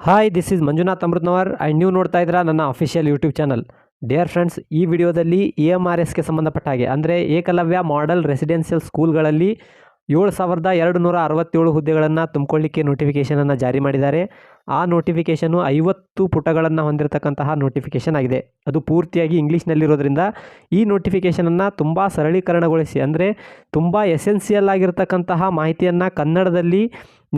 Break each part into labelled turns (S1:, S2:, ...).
S1: Hi this is Manjunath Amritnavar and ನೀವು ನೋಡ್ತಾ ಇದ್ದೀರಾ ನನ್ನ official YouTube channel dear friends ಈ ವಿಡಿಯೋದಲ್ಲಿ ಇ ಎಂ ಆರ್ ಎಸ್ಗೆ ಸಂಬಂಧಪಟ್ಟ ಹಾಗೆ, ಅಂದರೆ ಏಕಲವ್ಯ ಮಾಡೆಲ್ ರೆಸಿಡೆನ್ಷಿಯಲ್ ಸ್ಕೂಲ್ಗಳಲ್ಲಿ ಏಳು ಸಾವಿರದ ಎರಡು ನೂರ ಅರವತ್ತೇಳು ಹುದ್ದೆಗಳನ್ನು ತುಂಬಿಕೊಳ್ಳಿಕ್ಕೆ ನೋಟಿಫಿಕೇಷನನ್ನು ಜಾರಿ ಮಾಡಿದ್ದಾರೆ. ಆ ನೋಟಿಫಿಕೇಷನು ಐವತ್ತು ಪುಟಗಳನ್ನು ಹೊಂದಿರತಕ್ಕಂತಹ ನೋಟಿಫಿಕೇಷನ್ ಆಗಿದೆ. ಅದು ಪೂರ್ತಿಯಾಗಿ ಇಂಗ್ಲೀಷ್ನಲ್ಲಿರೋದ್ರಿಂದ ಈ ನೋಟಿಫಿಕೇಷನನ್ನು ತುಂಬ ಸರಳೀಕರಣಗೊಳಿಸಿ, ಅಂದರೆ ತುಂಬ ಎಸೆನ್ಸಿಯಲ್ ಆಗಿರತಕ್ಕಂತಹ ಮಾಹಿತಿಯನ್ನು ಕನ್ನಡದಲ್ಲಿ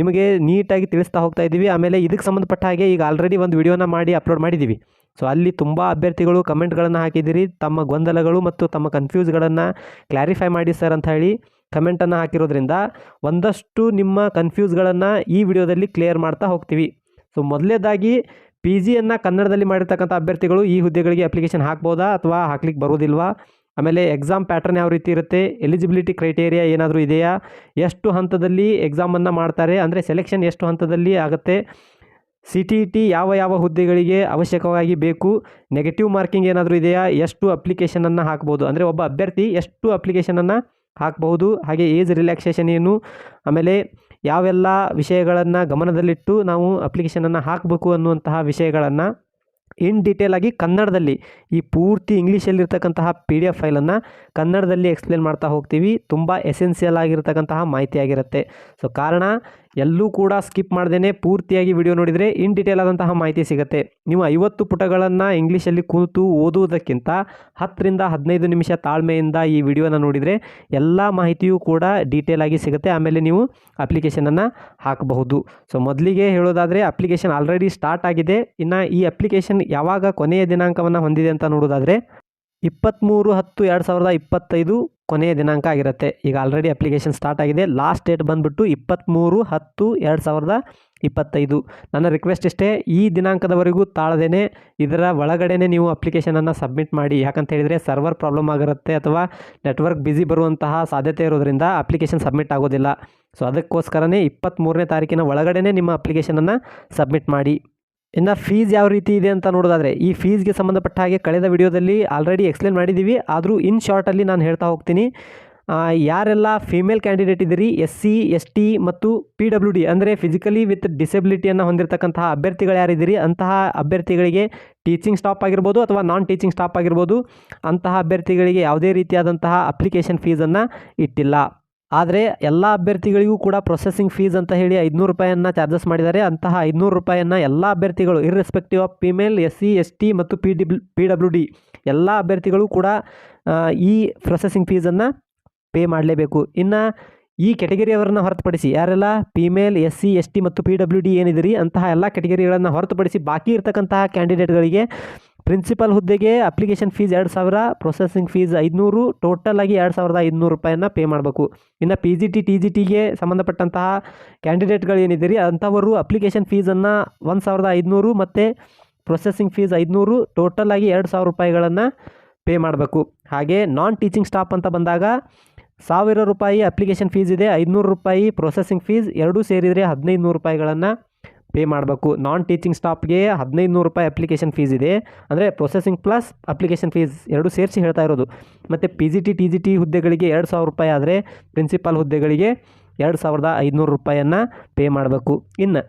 S1: ನಿಮಗೆ ನೀಟಾಗಿ ತಿಳಿಸ್ತಾ ಹೋಗ್ತಾ ಇದ್ದೀವಿ. ಆಮೇಲೆ ಇದಕ್ಕೆ ಸಂಬಂಧಪಟ್ಟ ಹಾಗೆ ಈಗ ಆಲ್ರೆಡಿ ಒಂದು ವಿಡಿಯೋನ ಮಾಡಿ ಅಪ್ಲೋಡ್ ಮಾಡಿದ್ದೀವಿ. ಸೊ ಅಲ್ಲಿ ತುಂಬ ಅಭ್ಯರ್ಥಿಗಳು ಕಮೆಂಟ್ಗಳನ್ನು ಹಾಕಿದ್ದೀರಿ. ತಮ್ಮ ಗೊಂದಲಗಳು ಮತ್ತು ತಮ್ಮ ಕನ್ಫ್ಯೂಸ್ಗಳನ್ನು ಕ್ಲಾರಿಫೈ ಮಾಡಿ ಸರ್ ಅಂತ ಹೇಳಿ ಕಮೆಂಟನ್ನು ಹಾಕಿರೋದ್ರಿಂದ ಒಂದಷ್ಟು ನಿಮ್ಮ ಕನ್ಫ್ಯೂಸ್ಗಳನ್ನು ಈ ವಿಡಿಯೋದಲ್ಲಿ ಕ್ಲಿಯರ್ ಮಾಡ್ತಾ ಹೋಗ್ತೀವಿ. ಸೊ, ಮೊದಲೇದಾಗಿ ಪಿ ಜಿಯನ್ನು ಕನ್ನಡದಲ್ಲಿ ಮಾಡಿರ್ತಕ್ಕಂಥ ಅಭ್ಯರ್ಥಿಗಳು ಈ ಹುದ್ದೆಗಳಿಗೆ ಅಪ್ಲಿಕೇಶನ್ ಹಾಕ್ಬೋದಾ ಅಥವಾ ಹಾಕ್ಲಿಕ್ಕೆ ಬರೋದಿಲ್ವಾ? ಆಮೇಲೆ ಎಕ್ಸಾಮ್ ಪ್ಯಾಟರ್ನ್ ಯಾವ ರೀತಿ ಇರುತ್ತೆ? ಎಲಿಜಿಬಿಲಿಟಿ ಕ್ರೈಟೇರಿಯಾ ಏನಾದರೂ ಇದೆಯಾ? ಎಷ್ಟು ಹಂತದಲ್ಲಿ ಎಕ್ಸಾಮನ್ನು ಮಾಡ್ತಾರೆ? ಅಂದರೆ ಸೆಲೆಕ್ಷನ್ ಎಷ್ಟು ಹಂತದಲ್ಲಿ ಆಗುತ್ತೆ? ಸಿ ಟಿ ಟಿ ಯಾವ ಯಾವ ಹುದ್ದೆಗಳಿಗೆ ಅವಶ್ಯಕವಾಗಿ ಬೇಕು? ನೆಗೆಟಿವ್ ಮಾರ್ಕಿಂಗ್ ಏನಾದರೂ ಇದೆಯಾ? ಎಷ್ಟು ಅಪ್ಲಿಕೇಶನನ್ನು ಹಾಕ್ಬೋದು? ಅಂದರೆ ಒಬ್ಬ ಅಭ್ಯರ್ಥಿ ಎಷ್ಟು ಅಪ್ಲಿಕೇಶನನ್ನು ಹಾಕಬಹುದು. ಹಾಗೆ ಏಜ್ ರಿಲ್ಯಾಕ್ಸೇಷನ್ ಏನು, ಆಮೇಲೆ ಯಾವೆಲ್ಲ ವಿಷಯಗಳನ್ನು ಗಮನದಲ್ಲಿಟ್ಟು ನಾವು ಅಪ್ಲಿಕೇಶನನ್ನು ಹಾಕಬೇಕು ಅನ್ನುವಂತಹ ವಿಷಯಗಳನ್ನು ಇನ್ ಡೀಟೇಲ್ ಆಗಿ ಕನ್ನಡದಲ್ಲಿ, ಈ ಪೂರ್ತಿ ಇಂಗ್ಲೀಷಲ್ಲಿರ್ತಕ್ಕಂತಹ ಪಿ ಡಿ ಎಫ್ ಫೈಲನ್ನು ಕನ್ನಡದಲ್ಲಿ ಎಕ್ಸ್ಪ್ಲೇನ್ ಮಾಡ್ತಾ ಹೋಗ್ತೀವಿ. ತುಂಬ ಎಸೆನ್ಸಿಯಲ್ ಆಗಿರ್ತಕ್ಕಂತಹ ಮಾಹಿತಿ ಆಗಿರುತ್ತೆ. ಸೊ ಕಾರಣ ಎಲ್ಲೂ ಕೂಡ ಸ್ಕಿಪ್ ಮಾಡ್ದೇ ಪೂರ್ತಿಯಾಗಿ ವಿಡಿಯೋ ನೋಡಿದರೆ ಇನ್ ಡೀಟೇಲ್ ಆದಂತಹ ಮಾಹಿತಿ ಸಿಗುತ್ತೆ. ನೀವು ಐವತ್ತು ಪುಟಗಳನ್ನು ಇಂಗ್ಲೀಷಲ್ಲಿ ಕೂತು ಓದುವುದಕ್ಕಿಂತ ಹತ್ತರಿಂದ ಹದಿನೈದು ನಿಮಿಷ ತಾಳ್ಮೆಯಿಂದ ಈ ವಿಡಿಯೋನ ನೋಡಿದರೆ ಎಲ್ಲ ಮಾಹಿತಿಯೂ ಕೂಡ ಡೀಟೇಲ್ ಆಗಿ ಸಿಗುತ್ತೆ. ಆಮೇಲೆ ನೀವು ಅಪ್ಲಿಕೇಶನನ್ನು ಹಾಕಬಹುದು. ಸೊ, ಮೊದಲಿಗೆ ಹೇಳೋದಾದರೆ ಅಪ್ಲಿಕೇಶನ್ ಆಲ್ರೆಡಿ ಸ್ಟಾರ್ಟ್ ಆಗಿದೆ. ಇನ್ನು ಈ ಅಪ್ಲಿಕೇಶನ್ ಯಾವಾಗ ಕೊನೆಯ ದಿನಾಂಕವನ್ನು ಹೊಂದಿದೆ ಅಂತ ನೋಡೋದಾದರೆ ಇಪ್ಪತ್ತ್ಮೂರು ಹತ್ತು ಎರಡು ಸಾವಿರದ ಇಪ್ಪತ್ತೈದು ಕೊನೆಯ ದಿನಾಂಕ ಆಗಿರುತ್ತೆ. ಈಗ ಆಲ್ರೆಡಿ ಅಪ್ಲಿಕೇಶನ್ ಸ್ಟಾರ್ಟ್ ಆಗಿದೆ. ಲಾಸ್ಟ್ ಡೇಟ್ ಬಂದುಬಿಟ್ಟು ಇಪ್ಪತ್ತ್ಮೂರು ಹತ್ತು ಎರಡು ಸಾವಿರದ ಇಪ್ಪತ್ತೈದು. ನನ್ನ ರಿಕ್ವೆಸ್ಟ್ ಇಷ್ಟೇ, ಈ ದಿನಾಂಕದವರೆಗೂ ತಾಳದೇ ಇದರ ಒಳಗಡೆನೆ ನೀವು ಅಪ್ಲಿಕೇಶನನ್ನು ಸಬ್ಮಿಟ್ ಮಾಡಿ. ಯಾಕಂತ ಹೇಳಿದರೆ ಸರ್ವರ್ ಪ್ರಾಬ್ಲಮ್ ಆಗಿರುತ್ತೆ ಅಥವಾ ನೆಟ್ವರ್ಕ್ ಬ್ಯುಸಿ ಬರುವಂತಹ ಸಾಧ್ಯತೆ ಇರೋದರಿಂದ ಅಪ್ಲಿಕೇಶನ್ ಸಬ್ಮಿಟ್ ಆಗೋದಿಲ್ಲ. ಸೊ ಅದಕ್ಕೋಸ್ಕರನೇ ಇಪ್ಪತ್ತ್ಮೂರನೇ ತಾರೀಕಿನ ಒಳಗಡೆನೆ ನಿಮ್ಮ ಅಪ್ಲಿಕೇಶನನ್ನು ಸಬ್ಮಿಟ್ ಮಾಡಿ. ಇನ್ನು ಫೀಸ್ ಯಾವ ರೀತಿ ಇದೆ ಅಂತ ನೋಡೋದಾದರೆ, ಈ ಫೀಸ್ಗೆ ಸಂಬಂಧಪಟ್ಟ ಹಾಗೆ ಕಳೆದ ವಿಡಿಯೋದಲ್ಲಿ ಆಲ್ರೆಡಿ ಎಕ್ಸ್ಪ್ಲೇನ್ ಮಾಡಿದ್ದೀವಿ ಆದರೂ ಇನ್ ಶಾರ್ಟಲ್ಲಿ ನಾನು ಹೇಳ್ತಾ ಹೋಗ್ತೀನಿ. ಯಾರೆಲ್ಲ ಫೀಮೇಲ್ ಕ್ಯಾಂಡಿಡೇಟ್ ಇದ್ದೀರಿ ಎಸ್ ಸಿ ಎಸ್ ಟಿ ಮತ್ತು ಪಿ ಡಬ್ಲ್ಯೂ ಡಿ ಅಂದರೆ ಫಿಸಿಕಲಿ ವಿತ್ ಡಿಸೆಬಿಲಿಟಿಯನ್ನು ಹೊಂದಿರತಕ್ಕಂತಹ ಅಭ್ಯರ್ಥಿಗಳು ಯಾರಿದ್ದೀರಿ, ಅಂತಹ ಅಭ್ಯರ್ಥಿಗಳಿಗೆ ಟೀಚಿಂಗ್ ಸ್ಟಾಪ್ ಆಗಿರ್ಬೋದು ಅಥವಾ ನಾನ್ ಟೀಚಿಂಗ್ ಸ್ಟಾಪ್ ಆಗಿರ್ಬೋದು, ಅಂತಹ ಅಭ್ಯರ್ಥಿಗಳಿಗೆ ಯಾವುದೇ ರೀತಿಯಾದಂತಹ ಅಪ್ಲಿಕೇಶನ್ ಫೀಸನ್ನು ಇಟ್ಟಿಲ್ಲ. ಆದರೆ ಎಲ್ಲ ಅಭ್ಯರ್ಥಿಗಳಿಗೂ ಕೂಡ ಪ್ರೊಸೆಸಿಂಗ್ ಫೀಸ್ ಅಂತ ಹೇಳಿ ಐದುನೂರು ರೂಪಾಯಿಯನ್ನು ಚಾರ್ಜಸ್ ಮಾಡಿದ್ದಾರೆ. ಅಂತಹ ಐದುನೂರು ರೂಪಾಯಿಯನ್ನು ಎಲ್ಲ ಅಭ್ಯರ್ಥಿಗಳು irrespective of female S C S T ಮತ್ತು P D P W D ಎಲ್ಲ ಅಭ್ಯರ್ಥಿಗಳು ಕೂಡ ಈ ಪ್ರೊಸೆಸಿಂಗ್ ಫೀಸನ್ನು ಪೇ ಮಾಡಲೇಬೇಕು. ಇನ್ನು ಈ ಕೆಟಗರಿಯವರನ್ನು ಹೊರತುಪಡಿಸಿ ಯಾರೆಲ್ಲ female S C S T ಮತ್ತು ಪಿ ಡಬ್ಲ್ಯೂ ಡಿ ಏನಿದಿರಿ ಅಂತಹ ಎಲ್ಲ ಕೆಟಗರಿಗಳನ್ನು ಹೊರತುಪಡಿಸಿ ಬಾಕಿ ಇರತಕ್ಕಂತಹ ಕ್ಯಾಂಡಿಡೇಟ್ಗಳಿಗೆ ಪ್ರಿನ್ಸಿಪಲ್ ಹುದ್ದೆಗೆ ಅಪ್ಲಿಕೇಶನ್ ಫೀಸ್ ಎರಡು ಸಾವಿರ ಪ್ರೊಸೆಸಿಂಗ್ ಫೀಸ್ ಐದುನೂರು ಟೋಟಲ್ ಆಗಿ ಎರಡು ಸಾವಿರದ ಐದುನೂರು ರೂಪಾಯಿನ ಪೇ ಮಾಡಬೇಕು. ಇನ್ನು P G T T G ಟಿಗೆ ಸಂಬಂಧಪಟ್ಟಂತಹ ಕ್ಯಾಂಡಿಡೇಟ್ಗಳು ಏನಿದ್ದೀರಿ ಅಂಥವರು ಅಪ್ಲಿಕೇಶನ್ ಫೀಸನ್ನು ಒಂದು ಸಾವಿರದ ಐದುನೂರು ಮತ್ತು ಪ್ರೊಸೆಸಿಂಗ್ ಫೀಸ್ ಐದುನೂರು ಟೋಟಲ್ ಆಗಿ ಎರಡು ಸಾವಿರ ರೂಪಾಯಿಗಳನ್ನು ಪೇ ಮಾಡಬೇಕು. ಹಾಗೆ ನಾನ್ ಟೀಚಿಂಗ್ ಸ್ಟಾಫ್ ಅಂತ ಬಂದಾಗ ಸಾವಿರ ರೂಪಾಯಿ ಅಪ್ಲಿಕೇಶನ್ ಫೀಸ್ ಇದೆ, ಐದುನೂರು ರೂಪಾಯಿ ಪ್ರೊಸೆಸಿಂಗ್ ಫೀಸ್ ಎರಡೂ ಸೇರಿದರೆ ಹದಿನೈದು ನೂರು ರೂಪಾಯಿಗಳನ್ನು ಪೇ ಮಾಡಬೇಕು. ನಾನ್ ಟೀಚಿಂಗ್ ಸ್ಟಾಫ್ಗೆ ಹದಿನೈದು ನೂರು ರೂಪಾಯಿ ಅಪ್ಲಿಕೇಶನ್ ಫೀಸ್ ಇದೆ. ಅಂದರೆ ಪ್ರೊಸೆಸಿಂಗ್ ಪ್ಲಸ್ ಅಪ್ಲಿಕೇಶನ್ ಫೀಸ್ ಎರಡು ಸೇರಿಸಿ ಹೇಳ್ತಾ ಇರೋದು. ಮತ್ತು P G T T G T ಹುದ್ದೆಗಳಿಗೆ ಎರಡು ಸಾವಿರ ರೂಪಾಯಿ ಆದರೆ ಪ್ರಿನ್ಸಿಪಾಲ್ ಹುದ್ದೆಗಳಿಗೆ ಎರಡು ಸಾವಿರದ ಐದುನೂರು ರೂಪಾಯಿಯನ್ನು ಪೇ ಮಾಡಬೇಕು. ಇನ್ನು,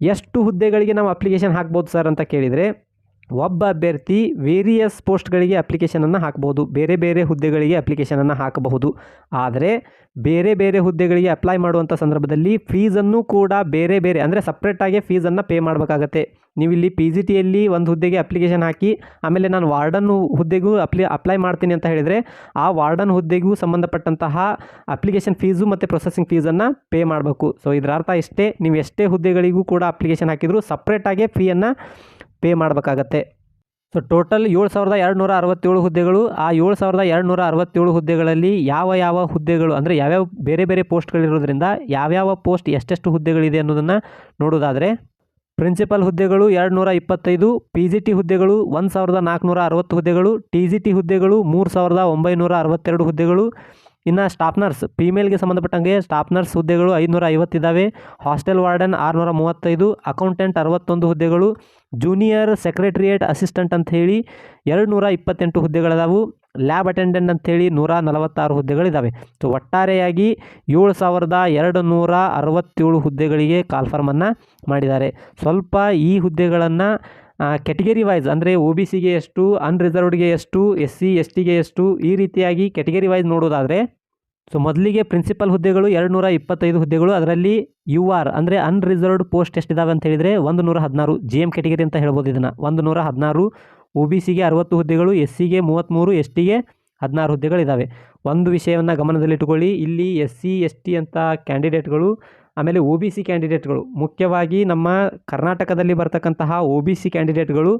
S1: ಎಷ್ಟು ಹುದ್ದೆಗಳಿಗೆ ನಾವು ಅಪ್ಲಿಕೇಶನ್ ಹಾಕ್ಬೋದು ಸರ್ ಅಂತ ಕೇಳಿದರೆ ಒಬ್ಬ ಅಭ್ಯರ್ಥಿ ವೇರಿಯಸ್ ಪೋಸ್ಟ್ಗಳಿಗೆ ಅಪ್ಲಿಕೇಶನನ್ನು ಹಾಕ್ಬೋದು. ಬೇರೆ ಬೇರೆ ಹುದ್ದೆಗಳಿಗೆ ಅಪ್ಲಿಕೇಶನನ್ನು ಹಾಕಬಹುದು. ಆದರೆ ಬೇರೆ ಬೇರೆ ಹುದ್ದೆಗಳಿಗೆ ಅಪ್ಲೈ ಮಾಡುವಂಥ ಸಂದರ್ಭದಲ್ಲಿ ಫೀಸನ್ನು ಕೂಡ ಬೇರೆ ಬೇರೆ ಅಂದರೆ ಸಪ್ರೇಟಾಗಿ ಫೀಸನ್ನು ಪೇ ಮಾಡಬೇಕಾಗತ್ತೆ. ನೀವು ಇಲ್ಲಿ ಪಿ ಜಿ ಟಿಯಲ್ಲಿ ಒಂದು ಹುದ್ದೆಗೆ ಅಪ್ಲಿಕೇಶನ್ ಹಾಕಿ, ಆಮೇಲೆ ನಾನು ವಾರ್ಡನ್ ಹುದ್ದೆಗೂ ಅಪ್ಲಿ ಅಪ್ಲೈ ಮಾಡ್ತೀನಿ ಅಂತ ಹೇಳಿದರೆ ಆ ವಾರ್ಡನ್ ಹುದ್ದೆಗೂ ಸಂಬಂಧಪಟ್ಟಂತಹ ಅಪ್ಲಿಕೇಶನ್ ಫೀಸು ಮತ್ತು ಪ್ರೊಸೆಸಿಂಗ್ ಫೀಸನ್ನು ಪೇ ಮಾಡಬೇಕು. ಸೊ ಇದರ ಅರ್ಥ ಇಷ್ಟೇ, ನೀವು ಎಷ್ಟೇ ಹುದ್ದೆಗಳಿಗೂ ಕೂಡ ಅಪ್ಲಿಕೇಶನ್ ಹಾಕಿದರೂ ಸಪ್ರೇಟಾಗೆ ಫೀಯನ್ನು ಪೇ ಮಾಡಬೇಕಾಗತ್ತೆ. ಸೊ ಟೋಟಲ್ ಏಳು ಸಾವಿರದ ಎರಡು ನೂರ ಅರವತ್ತೇಳು ಹುದ್ದೆಗಳು, ಆ ಏಳು ಸಾವಿರದ ಎರಡು ನೂರ ಅರವತ್ತೇಳು ಹುದ್ದೆಗಳಲ್ಲಿ ಯಾವ ಯಾವ ಹುದ್ದೆಗಳು, ಅಂದರೆ ಯಾವ್ಯಾವ ಬೇರೆ ಬೇರೆ ಪೋಸ್ಟ್ಗಳಿರೋದ್ರಿಂದ ಯಾವ್ಯಾವ ಪೋಸ್ಟ್ ಎಷ್ಟೆಷ್ಟು ಹುದ್ದೆಗಳಿದೆ ಅನ್ನೋದನ್ನು ನೋಡೋದಾದರೆ ಪ್ರಿನ್ಸಿಪಲ್ ಹುದ್ದೆಗಳು ಎರಡು ನೂರ ಇಪ್ಪತ್ತೈದು ಪಿ ಜಿ ಟಿ ಹುದ್ದೆಗಳು ಒಂದು ಸಾವಿರದ ನಾಲ್ಕುನೂರ ಅರವತ್ತು ಹುದ್ದೆಗಳು ಟಿ ಜಿ ಟಿ ಹುದ್ದೆಗಳು ಮೂರು ಸಾವಿರದ ಒಂಬೈನೂರ ಅರವತ್ತೆರಡು ಹುದ್ದೆಗಳು ಇನ್ನು ಸ್ಟಾಫ್ ನರ್ಸ್ ಫೀಮೇಲ್ಗೆ ಸಂಬಂಧಪಟ್ಟಂಗೆ ಸ್ಟಾಫ್ ನರ್ಸ್ ಹುದ್ದೆಗಳು ಐದುನೂರ ಐವತ್ತಿದ್ದಾವೆ ಹಾಸ್ಟೆಲ್ ವಾರ್ಡನ್ ಆರುನೂರ ಮೂವತ್ತೈದು ಅಕೌಂಟೆಂಟ್ ಅರವತ್ತೊಂದು ಹುದ್ದೆಗಳು ಜೂನಿಯರ್ ಸೆಕ್ರೆಟ್ರಿಯೇಟ್ ಅಸಿಸ್ಟೆಂಟ್ ಅಂತ ಹೇಳಿ ಎರಡು ನೂರ ಇಪ್ಪತ್ತೆಂಟು ಹುದ್ದೆಗಳದಾವು. ಲ್ಯಾಬ್ ಅಟೆಂಡೆಂಟ್ ಅಂತೇಳಿ ನೂರ ನಲವತ್ತಾರು ಹುದ್ದೆಗಳಿದ್ದಾವೆ ಸೊ ಒಟ್ಟಾರೆಯಾಗಿ ಏಳು ಸಾವಿರದ ಎರಡು ನೂರ ಅರವತ್ತೇಳು ಹುದ್ದೆಗಳಿಗೆ ಕಾಲ್ಫಾರ್ಮನ್ನು ಮಾಡಿದ್ದಾರೆ ಸ್ವಲ್ಪ ಈ ಹುದ್ದೆಗಳನ್ನು ಕೆಟಗರಿ ವೈಸ್ ಅಂದರೆ ಒ ಬಿ ಸಿಗೆ ಎಷ್ಟು ಅನ್ರಿಸರ್ವ್ಡ್ಗೆ ಎಷ್ಟು ಎಸ್ ಸಿ ಎಸ್ ಟಿಗೆ ಎಷ್ಟು, ಈ ರೀತಿಯಾಗಿ ಕೆಟಗರಿ ವೈಸ್ ನೋಡೋದಾದರೆ ಸೊ ಮೊದಲಿಗೆ ಪ್ರಿನ್ಸಿಪಲ್ ಹುದ್ದೆಗಳು ಎರಡು ನೂರ ಇಪ್ಪತ್ತೈದು ಹುದ್ದೆಗಳು, ಅದರಲ್ಲಿ ಯು ಆರ್ ಅಂದರೆ ಅನ್ರಿಸರ್ವ್ಡ್ ಪೋಸ್ಟ್ ಎಷ್ಟಿದಾವೆ ಅಂತ ಹೇಳಿದರೆ ಒಂದು ನೂರ ಹದಿನಾರು ಜಿ ಎಂ ಕೆಟಗರಿ ಅಂತ ಹೇಳ್ಬೋದು ಇದನ್ನು. ಒಂದು ನೂರ ಹದಿನಾರು ಒ ಬಿ ಸಿಗೆ ಅರವತ್ತು ಹುದ್ದೆಗಳು ಎಸ್ ಸಿಗೆ ಮೂವತ್ತ್ಮೂರು ಎಸ್ ಟಿಗೆ ಹದಿನಾರು ಹುದ್ದೆಗಳಿದ್ದಾವೆ ಒಂದು ವಿಷಯವನ್ನು ಗಮನದಲ್ಲಿಟ್ಟುಕೊಳ್ಳಿ. ಇಲ್ಲಿ ಎಸ್ ಸಿ ಎಸ್ ಟಿ ಅಂತ ಕ್ಯಾಂಡಿಡೇಟ್ಗಳು ಆಮೇಲೆ ಒ ಬಿ ಸಿ ಕ್ಯಾಂಡಿಡೇಟ್ಗಳು ಮುಖ್ಯವಾಗಿ ನಮ್ಮ ಕರ್ನಾಟಕದಲ್ಲಿ ಬರ್ತಕ್ಕಂತಹ ಒ ಬಿ ಸಿ ಕ್ಯಾಂಡಿಡೇಟ್ಗಳು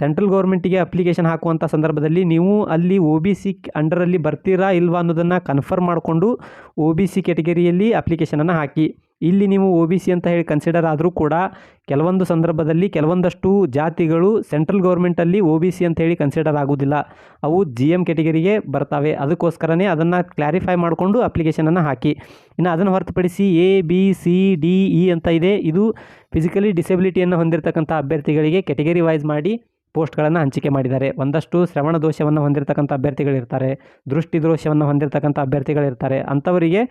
S1: ಸೆಂಟ್ರಲ್ ಗೌರ್ಮೆಂಟಿಗೆ ಅಪ್ಲಿಕೇಶನ್ ಹಾಕುವಂಥ ಸಂದರ್ಭದಲ್ಲಿ ನೀವು ಅಲ್ಲಿ ಒ ಬಿ ಸಿ ಅಂಡರಲ್ಲಿ ಬರ್ತೀರಾ ಇಲ್ವಾ ಅನ್ನೋದನ್ನು ಕನ್ಫರ್ಮ್ ಮಾಡಿಕೊಂಡು ಒ ಬಿ ಸಿ ಕ್ಯಾಟಗರಿಯಲ್ಲಿ ಅಪ್ಲಿಕೇಶನನ್ನು ಹಾಕಿ. ಇಲ್ಲಿ ನೀವು ಒ ಬಿ ಸಿ ಅಂತ ಹೇಳಿ ಕನ್ಸಿಡರ್ ಆದರೂ ಕೂಡ ಕೆಲವೊಂದು ಸಂದರ್ಭದಲ್ಲಿ ಕೆಲವೊಂದಷ್ಟು ಜಾತಿಗಳು ಸೆಂಟ್ರಲ್ ಗೌರ್ಮೆಂಟಲ್ಲಿ ಒ ಬಿ ಸಿ ಅಂತ ಹೇಳಿ ಕನ್ಸಿಡರ್ ಆಗೋದಿಲ್ಲ. ಅವು ಜಿ ಎಂ ಕೆಟಗರಿಗೆ ಬರ್ತವೆ. ಅದಕ್ಕೋಸ್ಕರನೇ ಅದನ್ನು ಕ್ಲಾರಿಫೈ ಮಾಡಿಕೊಂಡು ಅಪ್ಲಿಕೇಶನನ್ನು ಹಾಕಿ. ಇನ್ನು ಅದನ್ನು ಹೊರತುಪಡಿಸಿ A B C D E ಅಂತ ಇದೆ. ಇದು ಫಿಸಿಕಲಿ ಡಿಸೆಬಿಲಿಟಿಯನ್ನು ಹೊಂದಿರತಕ್ಕಂಥ ಅಭ್ಯರ್ಥಿಗಳಿಗೆ ಕೆಟಗರಿ ವೈಸ್ ಮಾಡಿ ಪೋಸ್ಟ್ಗಳನ್ನು ಹಂಚಿಕೆ ಮಾಡಿದ್ದಾರೆ. ಒಂದಷ್ಟು ಶ್ರವಣ ದೋಷವನ್ನು ಹೊಂದಿರತಕ್ಕಂಥ ಅಭ್ಯರ್ಥಿಗಳಿರ್ತಾರೆ. ದೃಷ್ಟಿ ದೋಷವನ್ನು ಹೊಂದಿರತಕ್ಕಂಥ ಅಭ್ಯರ್ಥಿಗಳಿರ್ತಾರೆ. ಅಂಥವರಿಗೆ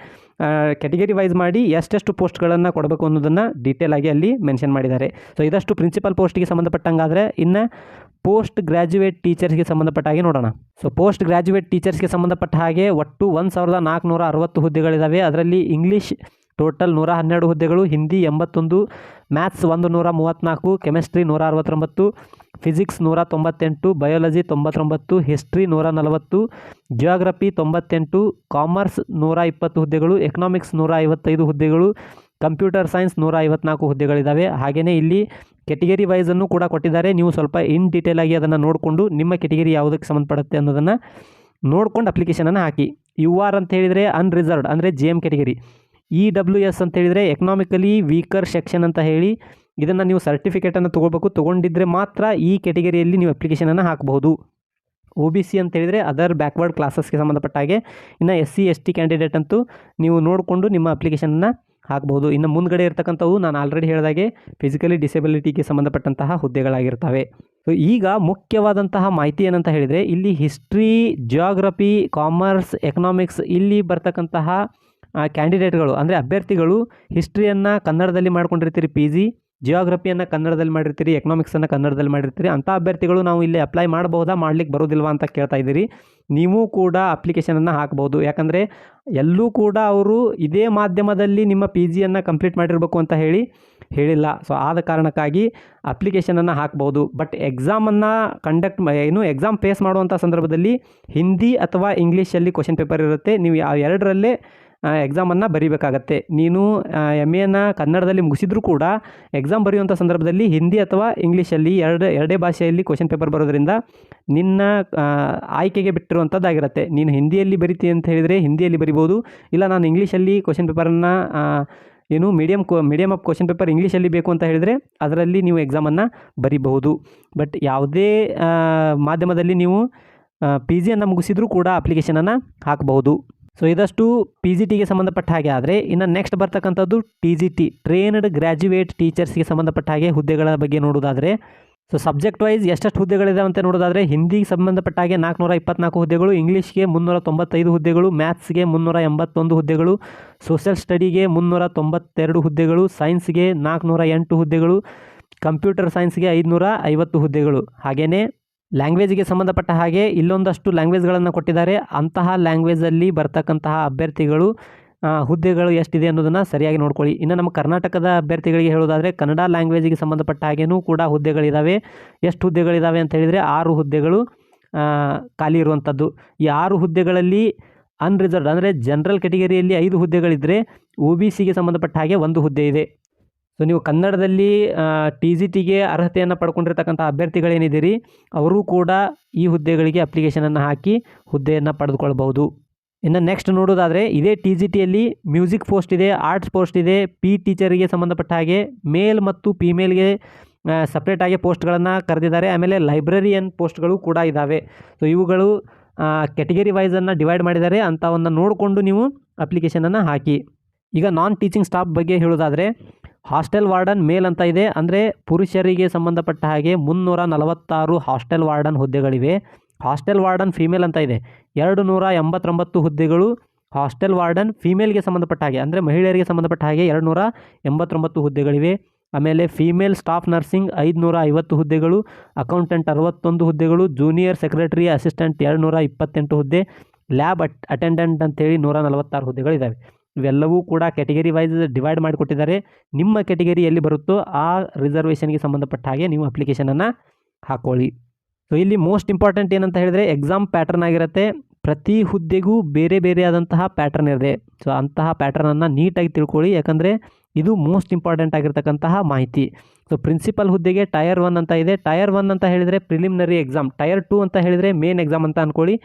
S1: ಕೆಟಗರಿ ವೈಸ್ ಮಾಡಿ ಎಷ್ಟೆಷ್ಟು ಪೋಸ್ಟ್ಗಳನ್ನು ಕೊಡಬೇಕು ಅನ್ನೋದನ್ನು ಡೀಟೇಲ್ ಆಗಿ ಅಲ್ಲಿ ಮೆನ್ಷನ್ ಮಾಡಿದ್ದಾರೆ. ಸೊ ಇದಷ್ಟು ಪ್ರಿನ್ಸಿಪಲ್ ಪೋಸ್ಟ್ಗೆ ಸಂಬಂಧಪಟ್ಟಂಗಾದರೆ ಇನ್ನು ಪೋಸ್ಟ್ ಗ್ರ್ಯಾಜುಯೇಟ್ ಟೀಚರ್ಸ್ಗೆ ಸಂಬಂಧಪಟ್ಟ ಹಾಗೆ ನೋಡೋಣ. ಸೊ ಪೋಸ್ಟ್ ಗ್ರ್ಯಾಜುಯೇಟ್ ಟೀಚರ್ಸ್ಗೆ ಸಂಬಂಧಪಟ್ಟ ಹಾಗೆ ಒಟ್ಟು ಒಂದು ಸಾವಿರದ ನಾಲ್ಕುನೂರ ಅರವತ್ತು ಹುದ್ದೆಗಳಿದ್ದಾವೆ ಅದರಲ್ಲಿ ಇಂಗ್ಲೀಷ್ ಟೋಟಲ್ ನೂರ ಹನ್ನೆರಡು ಹುದ್ದೆಗಳು, ಹಿಂದಿ ಎಂಬತ್ತೊಂದು ಮ್ಯಾಥ್ಸ್ ಒಂದು ನೂರ ಮೂವತ್ತ್ನಾಲ್ಕು, ಕೆಮಿಸ್ಟ್ರಿ ನೂರ ಅರವತ್ತೊಂಬತ್ತು, ಫಿಸಿಕ್ಸ್ ನೂರ ತೊಂಬತ್ತೆಂಟು, ಬಯಾಲಜಿ ತೊಂಬತ್ತೊಂಬತ್ತು, ಹಿಸ್ಟ್ರಿ ನೂರ ನಲವತ್ತು, ಜಿಯೋಗ್ರಫಿ ತೊಂಬತ್ತೆಂಟು, ಕಾಮರ್ಸ್ ನೂರ ಇಪ್ಪತ್ತು ಹುದ್ದೆಗಳು, ಎಕನಾಮಿಕ್ಸ್ ನೂರ ಐವತ್ತೈದು ಹುದ್ದೆಗಳು, ಕಂಪ್ಯೂಟರ್ ಸೈನ್ಸ್ ನೂರ ಐವತ್ನಾಲ್ಕು ಹುದ್ದೆಗಳಿದ್ದಾವೆ ಹಾಗೆಯೇ ಇಲ್ಲಿ ಕೆಟಗರಿ ವೈಸನ್ನು ಕೂಡ ಕೊಟ್ಟಿದ್ದಾರೆ. ನೀವು ಸ್ವಲ್ಪ ಇನ್ ಡೀಟೇಲ್ ಆಗಿ ಅದನ್ನು ನೋಡಿಕೊಂಡು ನಿಮ್ಮ ಕೆಟಗರಿ ಯಾವುದಕ್ಕೆ ಸಂಬಂಧಪಡುತ್ತೆ ಅನ್ನೋದನ್ನು ನೋಡ್ಕೊಂಡು ಅಪ್ಲಿಕೇಶನನ್ನು ಹಾಕಿ. ಯು ಆರ್ ಅಂತ ಹೇಳಿದರೆ ಅನ್ರಿಸರ್ವ್ಡ್ ಅಂದರೆ G M category E W S ಅಂತ ಹೇಳಿದರೆ ಎಕನಾಮಿಕಲಿ ವೀಕರ್ ಸೆಕ್ಷನ್ ಅಂತ ಹೇಳಿ ಇದನ್ನು ನೀವು ಸರ್ಟಿಫಿಕೇಟನ್ನು ತೊಗೋಬೇಕು ತೊಗೊಂಡಿದ್ದರೆ ಮಾತ್ರ ಈ ಕೆಟಗರಿಯಲ್ಲಿ ನೀವು ಅಪ್ಲಿಕೇಶನನ್ನು ಹಾಕಬಹುದು. ಒ ಬಿ ಸಿ ಅಂತ ಹೇಳಿದರೆ ಅದರ್ ಬ್ಯಾಕ್ವರ್ಡ್ ಕ್ಲಾಸಸ್ಗೆ ಸಂಬಂಧಪಟ್ಟ ಹಾಗೆ. ಇನ್ನು S C S T candidate ಅಂತೂ ನೀವು ನೋಡಿಕೊಂಡು ನಿಮ್ಮ ಅಪ್ಲಿಕೇಶನನ್ನು ಹಾಕ್ಬೋದು ಇನ್ನು ಮುಂದಗಡೆ ಇರ್ತಕ್ಕಂಥವು ನಾನು ಆಲ್ರೆಡಿ ಹೇಳಿದಾಗೆ ಫಿಸಿಕಲಿ ಡಿಸೆಬಿಲಿಟಿಗೆ ಸಂಬಂಧಪಟ್ಟಂತಹ ಹುದ್ದೆಗಳಾಗಿರ್ತವೆ. ಸೊ ಈಗ ಮುಖ್ಯವಾದಂತಹ ಮಾಹಿತಿ ಏನಂತ ಹೇಳಿದರೆ ಇಲ್ಲಿ ಹಿಸ್ಟ್ರಿ ಜಿಯೋಗ್ರಫಿ ಕಾಮರ್ಸ್ ಎಕನಾಮಿಕ್ಸ್ ಇಲ್ಲಿ ಬರ್ತಕ್ಕಂತಹ ಕ್ಯಾಂಡಿಡೇಟ್ಗಳು, ಅಂದರೆ ಅಭ್ಯರ್ಥಿಗಳು ಹಿಸ್ಟ್ರಿಯನ್ನು ಕನ್ನಡದಲ್ಲಿ ಮಾಡ್ಕೊಂಡಿರ್ತೀರಿ ಪಿ ಜಿ ಜಿಯೋಗ್ರಫಿಯನ್ನು ಕನ್ನಡದಲ್ಲಿ ಮಾಡಿರ್ತೀರಿ ಎಕನಾಮಿಕ್ಸನ್ನು ಕನ್ನಡದಲ್ಲಿ ಮಾಡಿರ್ತೀರಿ, ಅಂಥ ಅಭ್ಯರ್ಥಿಗಳು ನಾವು ಇಲ್ಲಿ ಅಪ್ಲೈ ಮಾಡಬಹುದಾ, ಮಾಡ್ಲಿಕ್ಕೆ ಬರೋದಿಲ್ವಾ ಅಂತ ಕೇಳ್ತಾ ಇದ್ದೀರಿ. ನೀವು ಕೂಡ ಅಪ್ಲಿಕೇಶನನ್ನು ಹಾಕ್ಬೋದು. ಯಾಕಂದರೆ ಎಲ್ಲೂ ಕೂಡ ಅವರು ಇದೇ ಮಾಧ್ಯಮದಲ್ಲಿ ನಿಮ್ಮ ಪಿ ಜಿಯನ್ನು ಕಂಪ್ಲೀಟ್ ಮಾಡಿರಬೇಕು ಅಂತ ಹೇಳಿ ಹೇಳಿಲ್ಲ. ಸೊ ಆದ ಕಾರಣಕ್ಕಾಗಿ ಅಪ್ಲಿಕೇಶನನ್ನು ಹಾಕ್ಬೋದು. ಬಟ್ ಎಕ್ಸಾಮನ್ನು ಕಂಡಕ್ಟ್ ಏನು ಎಕ್ಸಾಮ್ ಫೇಸ್ ಮಾಡುವಂಥ ಸಂದರ್ಭದಲ್ಲಿ ಹಿಂದಿ ಅಥವಾ ಇಂಗ್ಲೀಷಲ್ಲಿ ಕ್ವಶನ್ ಪೇಪರ್ ಇರುತ್ತೆ. ನೀವು ಯಾವ ಎರಡರಲ್ಲೇ ಎಕ್ಸಾಮನ್ನು ಬರೀಬೇಕಾಗತ್ತೆ. ನೀನು ಎಂ ಎನ ಕನ್ನಡದಲ್ಲಿ ಮುಗಿಸಿದ್ರೂ ಕೂಡ ಎಕ್ಸಾಮ್ ಬರೆಯುವಂಥ ಸಂದರ್ಭದಲ್ಲಿ ಹಿಂದಿ ಅಥವಾ ಇಂಗ್ಲೀಷಲ್ಲಿ ಎರಡು, ಎರಡೇ ಭಾಷೆಯಲ್ಲಿ ಕ್ವಶನ್ ಪೇಪರ್ ಬರೋದ್ರಿಂದ ನಿನ್ನ ಆಯ್ಕೆಗೆ ಬಿಟ್ಟಿರುವಂಥದ್ದಾಗಿರುತ್ತೆ. ನೀನು ಹಿಂದಿಯಲ್ಲಿ ಬರಿತಿ ಅಂತ ಹೇಳಿದರೆ ಹಿಂದಿಯಲ್ಲಿ ಬರಿಬೋದು. ಇಲ್ಲ, ನಾನು ಇಂಗ್ಲೀಷಲ್ಲಿ ಕ್ವಶನ್ ಪೇಪರನ್ನು ಏನು ಮೀಡಿಯಮ್ ಕ್ವ ಮೀಡಿಯಮ್ ಆಫ್ ಕ್ವಶನ್ ಪೇಪರ್ ಇಂಗ್ಲೀಷಲ್ಲಿ ಬೇಕು ಅಂತ ಹೇಳಿದರೆ ಅದರಲ್ಲಿ ನೀವು ಎಕ್ಸಾಮನ್ನು ಬರಿಬಹುದು. ಬಟ್ ಯಾವುದೇ ಮಾಧ್ಯಮದಲ್ಲಿ ನೀವು ಪಿ ಜಿಯನ್ನು ಮುಗಿಸಿದರೂ ಕೂಡ ಅಪ್ಲಿಕೇಶನನ್ನು ಹಾಕಬಹುದು. ಸೊ ಇದಷ್ಟು ಪಿ ಜಿ ಟಿಗೆ ಸಂಬಂಧಪಟ್ಟ ಹಾಗೆ ಆದರೆ, ಇನ್ನು ನೆಕ್ಸ್ಟ್ ಬರ್ತಕ್ಕಂಥದ್ದು T G T trained graduate ಟೀಚರ್ಸ್ಗೆ ಸಂಬಂಧಪಟ್ಟ ಹಾಗೆ ಹುದ್ದೆಗಳ ಬಗ್ಗೆ ನೋಡೋದಾದರೆ ಸೊ ಸಬ್ಜೆಕ್ಟ್ ವೈಸ್ ಎಷ್ಟೆಷ್ಟು ಹುದ್ದೆಗಳಿದೆ ಅಂತ ನೋಡೋದಾದರೆ ಹಿಂದಿಗೆ ಸಂಬಂಧಪಟ್ಟ ಹಾಗೆ ನಾಲ್ಕುನೂರ ಇಪ್ಪತ್ನಾಲ್ಕು ಹುದ್ದೆಗಳು ಇಂಗ್ಲೀಷ್ಗೆ ಮುನ್ನೂರ ತೊಂಬತ್ತೈದು ಹುದ್ದೆಗಳು ಮ್ಯಾಥ್ಸ್ಗೆ ಮುನ್ನೂರ ಎಂಬತ್ತೊಂದು ಹುದ್ದೆಗಳು ಸೋಷಿಯಲ್ ಸ್ಟಡಿಗೆ ಮುನ್ನೂರ ತೊಂಬತ್ತೆರಡು ಹುದ್ದೆಗಳು ಸೈನ್ಸ್ಗೆ ನಾಲ್ಕುನೂರ ಎಂಟು ಹುದ್ದೆಗಳು ಕಂಪ್ಯೂಟರ್ ಸೈನ್ಸ್ಗೆ ಐದುನೂರ ಐವತ್ತು ಹುದ್ದೆಗಳು. ಹಾಗೆಯೇ ಲ್ಯಾಂಗ್ವೇಜ್ಗೆ ಸಂಬಂಧಪಟ್ಟ ಹಾಗೆ ಇಲ್ಲೊಂದಷ್ಟು ಲ್ಯಾಂಗ್ವೇಜ್ಗಳನ್ನು ಕೊಟ್ಟಿದ್ದಾರೆ. ಅಂತಹ ಲ್ಯಾಂಗ್ವೇಜಲ್ಲಿ ಬರ್ತಕ್ಕಂತಹ ಅಭ್ಯರ್ಥಿಗಳು ಹುದ್ದೆಗಳು ಎಷ್ಟಿದೆ ಅನ್ನೋದನ್ನು ಸರಿಯಾಗಿ ನೋಡ್ಕೊಳ್ಳಿ. ಇನ್ನು ನಮ್ಮ ಕರ್ನಾಟಕದ ಅಭ್ಯರ್ಥಿಗಳಿಗೆ ಹೇಳೋದಾದರೆ ಕನ್ನಡ ಲ್ಯಾಂಗ್ವೇಜಿಗೆ ಸಂಬಂಧಪಟ್ಟ ಹಾಗೇನೂ ಕೂಡ ಹುದ್ದೆಗಳಿದ್ದಾವೆ ಎಷ್ಟು ಹುದ್ದೆಗಳಿದ್ದಾವೆ ಅಂತ ಹೇಳಿದರೆ ಆರು ಹುದ್ದೆಗಳು ಖಾಲಿ ಇರುವಂಥದ್ದು ಈ ಆರು ಹುದ್ದೆಗಳಲ್ಲಿ ಅನ್ರಿಸರ್ವ್ಡ್ ಅಂದರೆ ಜನರಲ್ ಕ್ಯಾಟಗರಿಯಲ್ಲಿ ಐದು ಹುದ್ದೆಗಳಿದ್ದರೆ ಒ ಬಿ ಸಿಗೆ ಸಂಬಂಧಪಟ್ಟ ಹಾಗೆ ಒಂದು ಹುದ್ದೆ ಇದೆ. ಸೊ ನೀವು ಕನ್ನಡದಲ್ಲಿ ಟಿ ಜಿ ಟಿಗೆ ಅರ್ಹತೆಯನ್ನು ಪಡ್ಕೊಂಡಿರ್ತಕ್ಕಂಥ ಅಭ್ಯರ್ಥಿಗಳೇನಿದ್ದೀರಿ, ಅವರೂ ಕೂಡ ಈ ಹುದ್ದೆಗಳಿಗೆ ಅಪ್ಲಿಕೇಶನನ್ನು ಹಾಕಿ ಹುದ್ದೆಯನ್ನು ಪಡೆದುಕೊಳ್ಬಹುದು. ಇನ್ನು ನೆಕ್ಸ್ಟ್ ನೋಡೋದಾದರೆ, ಇದೇ ಟಿ ಜಿ ಟಿಯಲ್ಲಿ ಮ್ಯೂಸಿಕ್ ಪೋಸ್ಟ್ ಇದೆ ಆರ್ಟ್ಸ್ ಪೋಸ್ಟ್ ಇದೆ ಪಿ ಟೀಚರಿಗೆ ಸಂಬಂಧಪಟ್ಟ ಹಾಗೆ ಮೇಲ್ ಮತ್ತು ಫಿಮೇಲ್ಗೆ ಸಪ್ರೇಟಾಗಿ ಪೋಸ್ಟ್ಗಳನ್ನು ಕರೆದಿದ್ದಾರೆ. ಆಮೇಲೆ ಲೈಬ್ರರಿಯನ್ ಪೋಸ್ಟ್ಗಳು ಕೂಡ ಇದ್ದಾವೆ ಸೊ ಇವುಗಳು ಕೆಟಗರಿ ವೈಸನ್ನು ಡಿವೈಡ್ ಮಾಡಿದ್ದಾರೆ. ಅಂಥವನ್ನು ನೋಡಿಕೊಂಡು ನೀವು ಅಪ್ಲಿಕೇಶನನ್ನು ಹಾಕಿ. ಈಗ ನಾನ್ ಟೀಚಿಂಗ್ ಸ್ಟಾಫ್ ಬಗ್ಗೆ ಹೇಳೋದಾದರೆ ಹಾಸ್ಟೆಲ್ ವಾರ್ಡನ್ ಮೇಲ್ ಅಂತ ಇದೆ. ಅಂದರೆ ಪುರುಷರಿಗೆ ಸಂಬಂಧಪಟ್ಟ ಹಾಗೆ ಮುನ್ನೂರ ನಲವತ್ತಾರು ಹಾಸ್ಟೆಲ್ ವಾರ್ಡನ್ ಹುದ್ದೆಗಳಿವೆ. ಹಾಸ್ಟೆಲ್ ವಾರ್ಡನ್ ಫೀಮೇಲ್ ಅಂತ ಇದೆ. ಎರಡು ನೂರ ಎಂಬತ್ತೊಂಬತ್ತು ಹುದ್ದೆಗಳು ಹಾಸ್ಟೆಲ್ ವಾರ್ಡನ್ ಫೀಮೇಲ್ಗೆ ಸಂಬಂಧಪಟ್ಟ ಹಾಗೆ. ಅಂದರೆ ಮಹಿಳೆಯರಿಗೆ ಸಂಬಂಧಪಟ್ಟ ಹಾಗೆ ಎರಡು ನೂರ ಎಂಬತ್ತೊಂಬತ್ತು ಹುದ್ದೆಗಳಿವೆ. ಆಮೇಲೆ ಫೀಮೇಲ್ ಸ್ಟಾಫ್ ನರ್ಸಿಂಗ್ ಐದುನೂರ ಐವತ್ತು ಹುದ್ದೆಗಳು, ಅಕೌಂಟೆಂಟ್ ಅರವತ್ತೊಂದು ಹುದ್ದೆಗಳು, ಜೂನಿಯರ್ ಸೆಕ್ರೆಟರಿ ಅಸಿಸ್ಟೆಂಟ್ ಎರಡು ನೂರ ಇಪ್ಪತ್ತೆಂಟು ಹುದ್ದೆ, ಲ್ಯಾಬ್ ಅಟ್, ಅಟೆಂಡೆಂಟ್ ಅಂತೇಳಿ ನೂರ ನಲವತ್ತಾರು ಹುದ್ದೆಗಳಿದ್ದಾವೆ ಇವೆಲ್ಲವೂ ಕೂಡ ಕ್ಯಾಟಗರಿ ವೈಸ್ ಡಿವೈಡ್ ಮಾಡಿಕೊಟ್ಟಿದ್ದಾರೆ. ನಿಮ್ಮ ಕ್ಯಾಟಗರಿ ಎಲ್ಲಿ ಬರುತ್ತೋ ಆ ರಿಸರ್ವೇಷನ್ಗೆ ಸಂಬಂಧಪಟ್ಟ ಹಾಗೆ ನೀವು ಅಪ್ಲಿಕೇಶನನ್ನು ಹಾಕೊಳ್ಳಿ. ಸೊ ಇಲ್ಲಿ ಮೋಸ್ಟ್ ಇಂಪಾರ್ಟೆಂಟ್ ಏನಂತ ಹೇಳಿದರೆ ಎಕ್ಸಾಮ್ ಪ್ಯಾಟರ್ನ್ ಆಗಿರುತ್ತೆ. ಪ್ರತಿ ಹುದ್ದೆಗೂ ಬೇರೆ ಬೇರೆ ಆದಂತಹ ಪ್ಯಾಟರ್ನ್ ಇದೆ ಸೊ ಅಂತಹ ಪ್ಯಾಟರ್ನನ್ನು ನೀಟಾಗಿ ತಿಳ್ಕೊಳ್ಳಿ. ಯಾಕಂದರೆ ಇದು ಮೋಸ್ಟ್ ಇಂಪಾರ್ಟೆಂಟ್ ಆಗಿರ್ತಕ್ಕಂತಹ ಮಾಹಿತಿ. ಸೊ ಪ್ರಿನ್ಸಿಪಲ್ ಹುದ್ದೆಗೆ ಟಯರ್ ಒನ್ ಅಂತ ಇದೆ. ಟಯರ್ ಒನ್ ಅಂತ ಹೇಳಿದರೆ ಪ್ರಿಲಿಮಿನರಿ ಎಕ್ಸಾಮ್ ಟಯರ್ ಟು ಅಂತ ಹೇಳಿದರೆ ಮೇನ್ ಎಕ್ಸಾಮ್ ಅಂತ ಅಂದ್ಕೊಳ್ಳಿ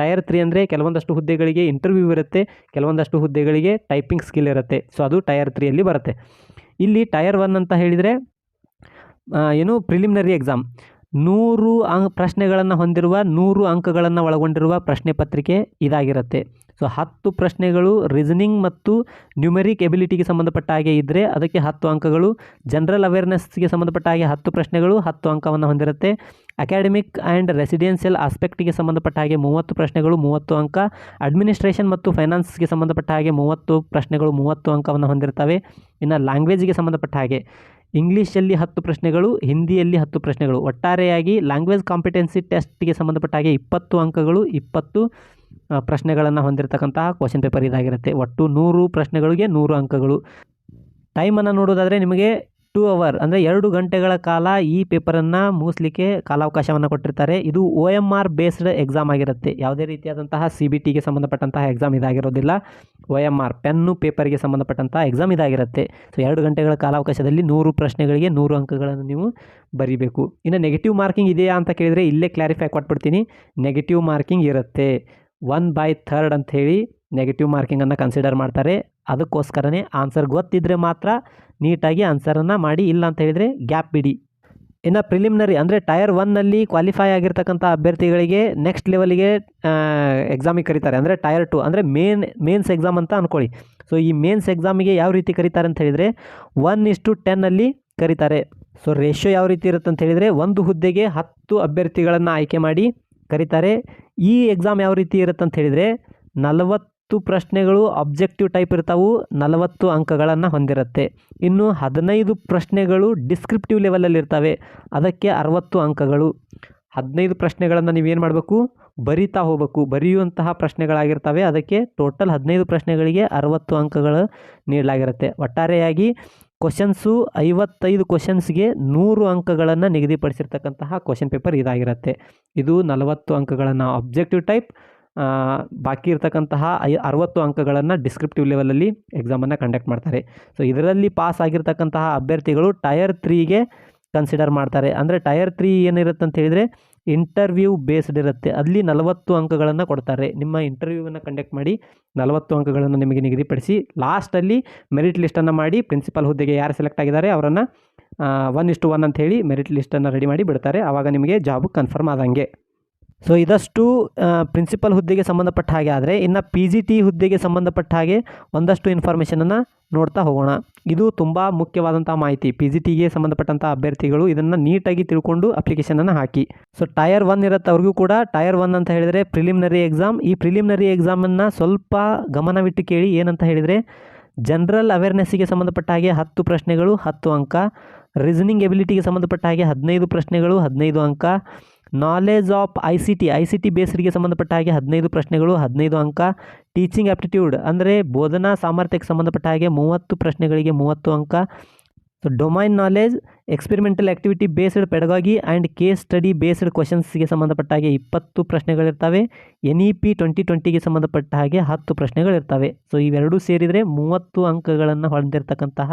S1: ಟಯರ್ ತ್ರೀ ಅಂದರೆ ಕೆಲವೊಂದಷ್ಟು ಹುದ್ದೆಗಳಿಗೆ ಇಂಟರ್ವ್ಯೂ ಇರುತ್ತೆ, ಕೆಲವೊಂದಷ್ಟು ಹುದ್ದೆಗಳಿಗೆ ಟೈಪಿಂಗ್ ಸ್ಕಿಲ್ ಇರುತ್ತೆ. ಸೊ ಅದು ಟಯರ್ ತ್ರೀಯಲ್ಲಿ ಬರುತ್ತೆ. ಇಲ್ಲಿ ಟಯರ್ ಒನ್ ಅಂತ ಹೇಳಿದರೆ ಏನು ಪ್ರಿಲಿಮಿನರಿ ಎಕ್ಸಾಮ್ ನೂರು ಅಂಕ್ ಪ್ರಶ್ನೆಗಳನ್ನು ಹೊಂದಿರುವ ನೂರು ಅಂಕಗಳನ್ನು ಒಳಗೊಂಡಿರುವ ಪ್ರಶ್ನೆ ಪತ್ರಿಕೆ ಇದಾಗಿರುತ್ತೆ. ಸೊ ಹತ್ತು ಪ್ರಶ್ನೆಗಳು ರೀಸನಿಂಗ್ ಮತ್ತು ನ್ಯೂಮೆರಿಕ್ ಎಬಿಲಿಟಿಗೆ ಸಂಬಂಧಪಟ್ಟ ಹಾಗೆ ಇದ್ದರೆ ಅದಕ್ಕೆ ಹತ್ತು ಅಂಕಗಳು ಜನರಲ್ ಅವೇರ್ನೆಸ್ಗೆ ಸಂಬಂಧಪಟ್ಟ ಹಾಗೆ ಹತ್ತು ಪ್ರಶ್ನೆಗಳು ಹತ್ತು ಅಂಕವನ್ನು ಹೊಂದಿರುತ್ತೆ. ಅಕಾಡೆಮಿಕ್ ಆ್ಯಂಡ್ ರೆಸಿಡೆನ್ಷಿಯಲ್ ಆಸ್ಪೆಕ್ಟಿಗೆ ಸಂಬಂಧಪಟ್ಟ ಹಾಗೆ ಮೂವತ್ತು ಪ್ರಶ್ನೆಗಳು ಮೂವತ್ತು ಅಂಕ. ಅಡ್ಮಿನಿಸ್ಟ್ರೇಷನ್ ಮತ್ತು ಫೈನಾನ್ಸ್ಗೆ ಸಂಬಂಧಪಟ್ಟ ಹಾಗೆ ಮೂವತ್ತು ಪ್ರಶ್ನೆಗಳು ಮೂವತ್ತು ಅಂಕವನ್ನು ಹೊಂದಿರ್ತವೆ. ಇನ್ನು ಲ್ಯಾಂಗ್ವೇಜಿಗೆ ಸಂಬಂಧಪಟ್ಟ ಹಾಗೆ. ಇಂಗ್ಲೀಷಲ್ಲಿ ಹತ್ತು ಪ್ರಶ್ನೆಗಳು, ಹಿಂದಿಯಲ್ಲಿ ಹತ್ತು ಪ್ರಶ್ನೆಗಳು. ಒಟ್ಟಾರೆಯಾಗಿ ಲ್ಯಾಂಗ್ವೇಜ್ ಕಾಂಪಿಟೆನ್ಸಿ ಟೆಸ್ಟ್ಗೆ ಸಂಬಂಧಪಟ್ಟ ಹಾಗೆ ಇಪ್ಪತ್ತು ಅಂಕಗಳು, ಇಪ್ಪತ್ತು ಪ್ರಶ್ನೆಗಳನ್ನು ಹೊಂದಿರತಕ್ಕಂತಹ ಕ್ವಶನ್ ಪೇಪರ್ ಇದಾಗಿರುತ್ತೆ. ಒಟ್ಟು ನೂರು ಪ್ರಶ್ನೆಗಳಿಗೆ ನೂರು ಅಂಕಗಳು. ಟೈಮನ್ನು ನೋಡೋದಾದರೆ ನಿಮಗೆ ಟೂ ಅವರ್ ಅಂದರೆ ಎರಡು ಗಂಟೆಗಳ ಕಾಲ ಈ ಪೇಪರನ್ನು ಮುಗಿಸ್ಲಿಕ್ಕೆ ಕಾಲಾವಕಾಶವನ್ನು ಕೊಟ್ಟಿರ್ತಾರೆ. ಇದು O M R based exam ಆಗಿರುತ್ತೆ. ಯಾವುದೇ ರೀತಿಯಾದಂತಹ ಸಿ ಬಿ ಟಿಗೆ ಸಂಬಂಧಪಟ್ಟಂತಹ ಎಕ್ಸಾಮ್ ಇದಾಗಿರೋದಿಲ್ಲ. ಒ ಎಂ ಆರ್ ಪೆನ್ನು ಪೇಪರ್ಗೆ ಸಂಬಂಧಪಟ್ಟಂತಹ ಎಕ್ಸಾಮ್ ಇದಾಗಿರುತ್ತೆ. ಸೊ, ಎರಡು ಗಂಟೆಗಳ ಕಾಲಾವಕಾಶದಲ್ಲಿ ನೂರು ಪ್ರಶ್ನೆಗಳಿಗೆ ನೂರು ಅಂಕಗಳನ್ನು ನೀವು ಬರೀಬೇಕು. ಇನ್ನು ನೆಗೆಟಿವ್ ಮಾರ್ಕಿಂಗ್ ಇದೆಯಾ ಅಂತ ಕೇಳಿದರೆ ಇಲ್ಲೇ ಕ್ಲಾರಿಫೈ ಕೊಟ್ಬಿಡ್ತೀನಿ. ನೆಗೆಟಿವ್ ಮಾರ್ಕಿಂಗ್ ಇರುತ್ತೆ. ಒನ್ ಬೈ ಥರ್ಡ್ ಹೇಳಿ ನೆಗೆಟಿವ್ ಮಾರ್ಕಿಂಗನ್ನು ಕನ್ಸಿಡರ್ ಮಾಡ್ತಾರೆ. ಅದಕ್ಕೋಸ್ಕರನೇ ಆನ್ಸರ್ ಗೊತ್ತಿದ್ದರೆ ಮಾತ್ರ ನೀಟಾಗಿ ಆನ್ಸರನ್ನು ಮಾಡಿ ಇಲ್ಲ ಅಂತ ಹೇಳಿದರೆ ಗ್ಯಾಪ್ ಬಿಡಿ. ಇನ್ನು ಪ್ರಿಲಿಮಿನರಿ ಅಂದರೆ ಟಯರ್ ಒನ್ನಲ್ಲಿ ಕ್ವಾಲಿಫೈ ಆಗಿರ್ತಕ್ಕಂಥ ಅಭ್ಯರ್ಥಿಗಳಿಗೆ ನೆಕ್ಸ್ಟ್ ಲೆವೆಲಿಗೆ ಎಕ್ಸಾಮಿಗೆ ಕರೀತಾರೆ. ಅಂದರೆ ಟಯರ್ ಟು ಅಂದರೆ ಮೇನ್ ಮೇನ್ಸ್ ಎಕ್ಸಾಮ್ ಅಂತ ಅಂದ್ಕೊಳ್ಳಿ ಸೊ ಈ ಮೇನ್ಸ್ ಎಕ್ಸಾಮಿಗೆ ಯಾವ ರೀತಿ ಕರೀತಾರೆ ಅಂತ ಹೇಳಿದರೆ ಒನ್ ಇಷ್ಟು ಟೆನ್ನಲ್ಲಿ ಕರೀತಾರೆ. ಸೊ ರೇಷ್ಯೋ ಯಾವ ರೀತಿ ಇರುತ್ತೆ ಅಂತ ಹೇಳಿದರೆ ಒಂದು ಹುದ್ದೆಗೆ ಹತ್ತು ಅಭ್ಯರ್ಥಿಗಳನ್ನು ಆಯ್ಕೆ ಮಾಡಿ ಕರೀತಾರೆ. ಈ ಎಕ್ಸಾಮ್ ಯಾವ ರೀತಿ ಇರುತ್ತೆ ಅಂತ ಹೇಳಿದರೆ ನಲವತ್ತು ಪ್ರಶ್ನೆಗಳು ಅಬ್ಜೆಕ್ಟಿವ್ ಟೈಪ್ ಇರ್ತಾವು, ನಲವತ್ತು ಅಂಕಗಳನ್ನು ಹೊಂದಿರುತ್ತೆ. ಇನ್ನು ಹದಿನೈದು ಪ್ರಶ್ನೆಗಳು ಡಿಸ್ಕ್ರಿಪ್ಟಿವ್ ಲೆವೆಲಲ್ಲಿ ಇರ್ತವೆ, ಅದಕ್ಕೆ ಅರವತ್ತು ಅಂಕಗಳು. ಹದಿನೈದು ಪ್ರಶ್ನೆಗಳನ್ನು ನೀವೇನು ಮಾಡಬೇಕು? ಬರಿತಾ ಹೋಗಬೇಕು. ಬರೆಯುವಂತಹ ಪ್ರಶ್ನೆಗಳಾಗಿರ್ತವೆ, ಅದಕ್ಕೆ ಟೋಟಲ್ ಹದಿನೈದು ಪ್ರಶ್ನೆಗಳಿಗೆ ಅರವತ್ತು ಅಂಕಗಳು ನೀಡಲಾಗಿರುತ್ತೆ. ಒಟ್ಟಾರೆಯಾಗಿ ಕ್ವಶನ್ಸು ಐವತ್ತೈದು ಕ್ವಶನ್ಸ್ಗೆ ನೂರು ಅಂಕಗಳನ್ನು ನಿಗದಿಪಡಿಸಿರ್ತಕ್ಕಂತಹ ಕ್ವಶನ್ ಪೇಪರ್ ಇದಾಗಿರುತ್ತೆ. ಇದು ನಲವತ್ತು ಅಂಕಗಳನ್ನು ಅಬ್ಜೆಕ್ಟಿವ್ ಟೈಪ್ ಬಾಕಿ ಇರ್ತಕ್ಕಂತಹ ಐ, ಅರವತ್ತು ಅಂಕಗಳನ್ನು ಡಿಸ್ಕ್ರಿಪ್ಟಿವ್ ಲೆವೆಲಲ್ಲಿ ಎಕ್ಸಾಮನ್ನು ಕಂಡಕ್ಟ್ ಮಾಡ್ತಾರೆ. ಸೊ ಇದರಲ್ಲಿ ಪಾಸ್ ಆಗಿರ್ತಕ್ಕಂತಹ ಅಭ್ಯರ್ಥಿಗಳು ಟಯರ್ ತ್ರೀಗೆ ಕನ್ಸಿಡರ್ ಮಾಡ್ತಾರೆ. ಅಂದರೆ ಟಯರ್ ತ್ರೀ ಏನಿರುತ್ತೆ ಅಂತ ಹೇಳಿದರೆ ಇಂಟರ್ವ್ಯೂ ಬೇಸ್ಡ್ ಇರುತ್ತೆ. ಅಲ್ಲಿ ನಲವತ್ತು ಅಂಕಗಳನ್ನು ಕೊಡ್ತಾರೆ. ನಿಮ್ಮ ಇಂಟರ್ವ್ಯೂವನ್ನು ಕಂಡಕ್ಟ್ ಮಾಡಿ ನಲವತ್ತು ಅಂಕಗಳನ್ನು ನಿಮಗೆ ನಿಗದಿಪಡಿಸಿ ಲಾಸ್ಟಲ್ಲಿ ಮೆರಿಟ್ ಲಿಸ್ಟನ್ನು ಮಾಡಿ ಪ್ರಿನ್ಸಿಪಲ್ ಹುದ್ದೆಗೆ ಯಾರು ಸೆಲೆಕ್ಟ್ ಆಗಿದ್ದಾರೆ ಅವರನ್ನು ಒನ್ ಇಷ್ಟು ಒನ್ ಅಂತ ಹೇಳಿ ಮೆರಿಟ್ ಲಿಸ್ಟನ್ನು ರೆಡಿ ಮಾಡಿ ಬಿಡ್ತಾರೆ. ಆವಾಗ ನಿಮಗೆ ಜಾಬ್ ಕನ್ಫರ್ಮ್ ಆದಂಗೆ. ಸೊ ಇದಷ್ಟು ಪ್ರಿನ್ಸಿಪಲ್ ಹುದ್ದೆಗೆ ಸಂಬಂಧಪಟ್ಟ ಹಾಗೆ ಆದರೆ, ಇನ್ನು ಪಿ ಜಿ ಟಿ ಹುದ್ದೆಗೆ ಸಂಬಂಧಪಟ್ಟ ಹಾಗೆ ಒಂದಷ್ಟು ಇನ್ಫಾರ್ಮೇಷನನ್ನು ನೋಡ್ತಾ ಹೋಗೋಣ. ಇದು ತುಂಬ ಮುಖ್ಯವಾದಂಥ ಮಾಹಿತಿ. ಪಿ ಜಿ ಟಿಗೆ ಸಂಬಂಧಪಟ್ಟಂಥ ಅಭ್ಯರ್ಥಿಗಳು ಇದನ್ನು ನೀಟಾಗಿ ತಿಳ್ಕೊಂಡು ಅಪ್ಲಿಕೇಶನನ್ನು ಹಾಕಿ. ಸೊ ಟಯರ್ ಒನ್ ಇರುತ್ತೆ ಅವ್ರಿಗೂ ಕೂಡ ಟಯರ್ ಒನ್ ಅಂತ ಹೇಳಿದರೆ ಪ್ರಿಲಿಮಿನರಿ ಎಕ್ಸಾಮ್ ಈ ಪ್ರಿಲಿಮಿನರಿ ಎಕ್ಸಾಮನ್ನು ಸ್ವಲ್ಪ ಗಮನವಿಟ್ಟು ಕೇಳಿ ಏನಂತ ಹೇಳಿದರೆ ಜನರಲ್ ಅವೇರ್ನೆಸ್ಸಿಗೆ ಸಂಬಂಧಪಟ್ಟ ಹಾಗೆ ಹತ್ತು ಪ್ರಶ್ನೆಗಳು, ಹತ್ತು ಅಂಕ. ರೀಸನಿಂಗ್ ಎಬಿಲಿಟಿಗೆ ಸಂಬಂಧಪಟ್ಟ ಹಾಗೆ ಹದಿನೈದು ಪ್ರಶ್ನೆಗಳು, ಹದಿನೈದು ಅಂಕ. Knowledge of I C T I C T ಬೇಸ್ಡ್ಗೆ ಸಂಬಂಧಪಟ್ಟ ಹಾಗೆ ಹದಿನೈದು ಪ್ರಶ್ನೆಗಳು, ಹದಿನೈದು ಅಂಕ ಟೀಚಿಂಗ್ ಆಪ್ಟಿಟ್ಯೂಡ್ ಅಂದರೆ ಬೋಧನಾ ಸಾಮರ್ಥ್ಯಕ್ಕೆ ಸಂಬಂಧಪಟ್ಟ ಹಾಗೆ ಮೂವತ್ತು ಪ್ರಶ್ನೆಗಳಿಗೆ ಮೂವತ್ತು ಅಂಕ. Domain knowledge experimental activity based pedagogy and case study based ಕ್ವಶನ್ಸ್ಗೆ ಸಂಬಂಧಪಟ್ಟ ಹಾಗೆ ಇಪ್ಪತ್ತು ಪ್ರಶ್ನೆಗಳಿರ್ತವೆ. ಎನ್ ಇ ಪಿ ಟ್ವೆಂಟಿ ಟ್ವೆಂಟಿಗೆ ಸಂಬಂಧಪಟ್ಟ ಹಾಗೆ ಹತ್ತು ಪ್ರಶ್ನೆಗಳಿರ್ತವೆ. ಸೊ ಇವೆರಡೂ ಸೇರಿದರೆ ಮೂವತ್ತು ಅಂಕಗಳನ್ನು ಹೊಂದಿರತಕ್ಕಂತಹ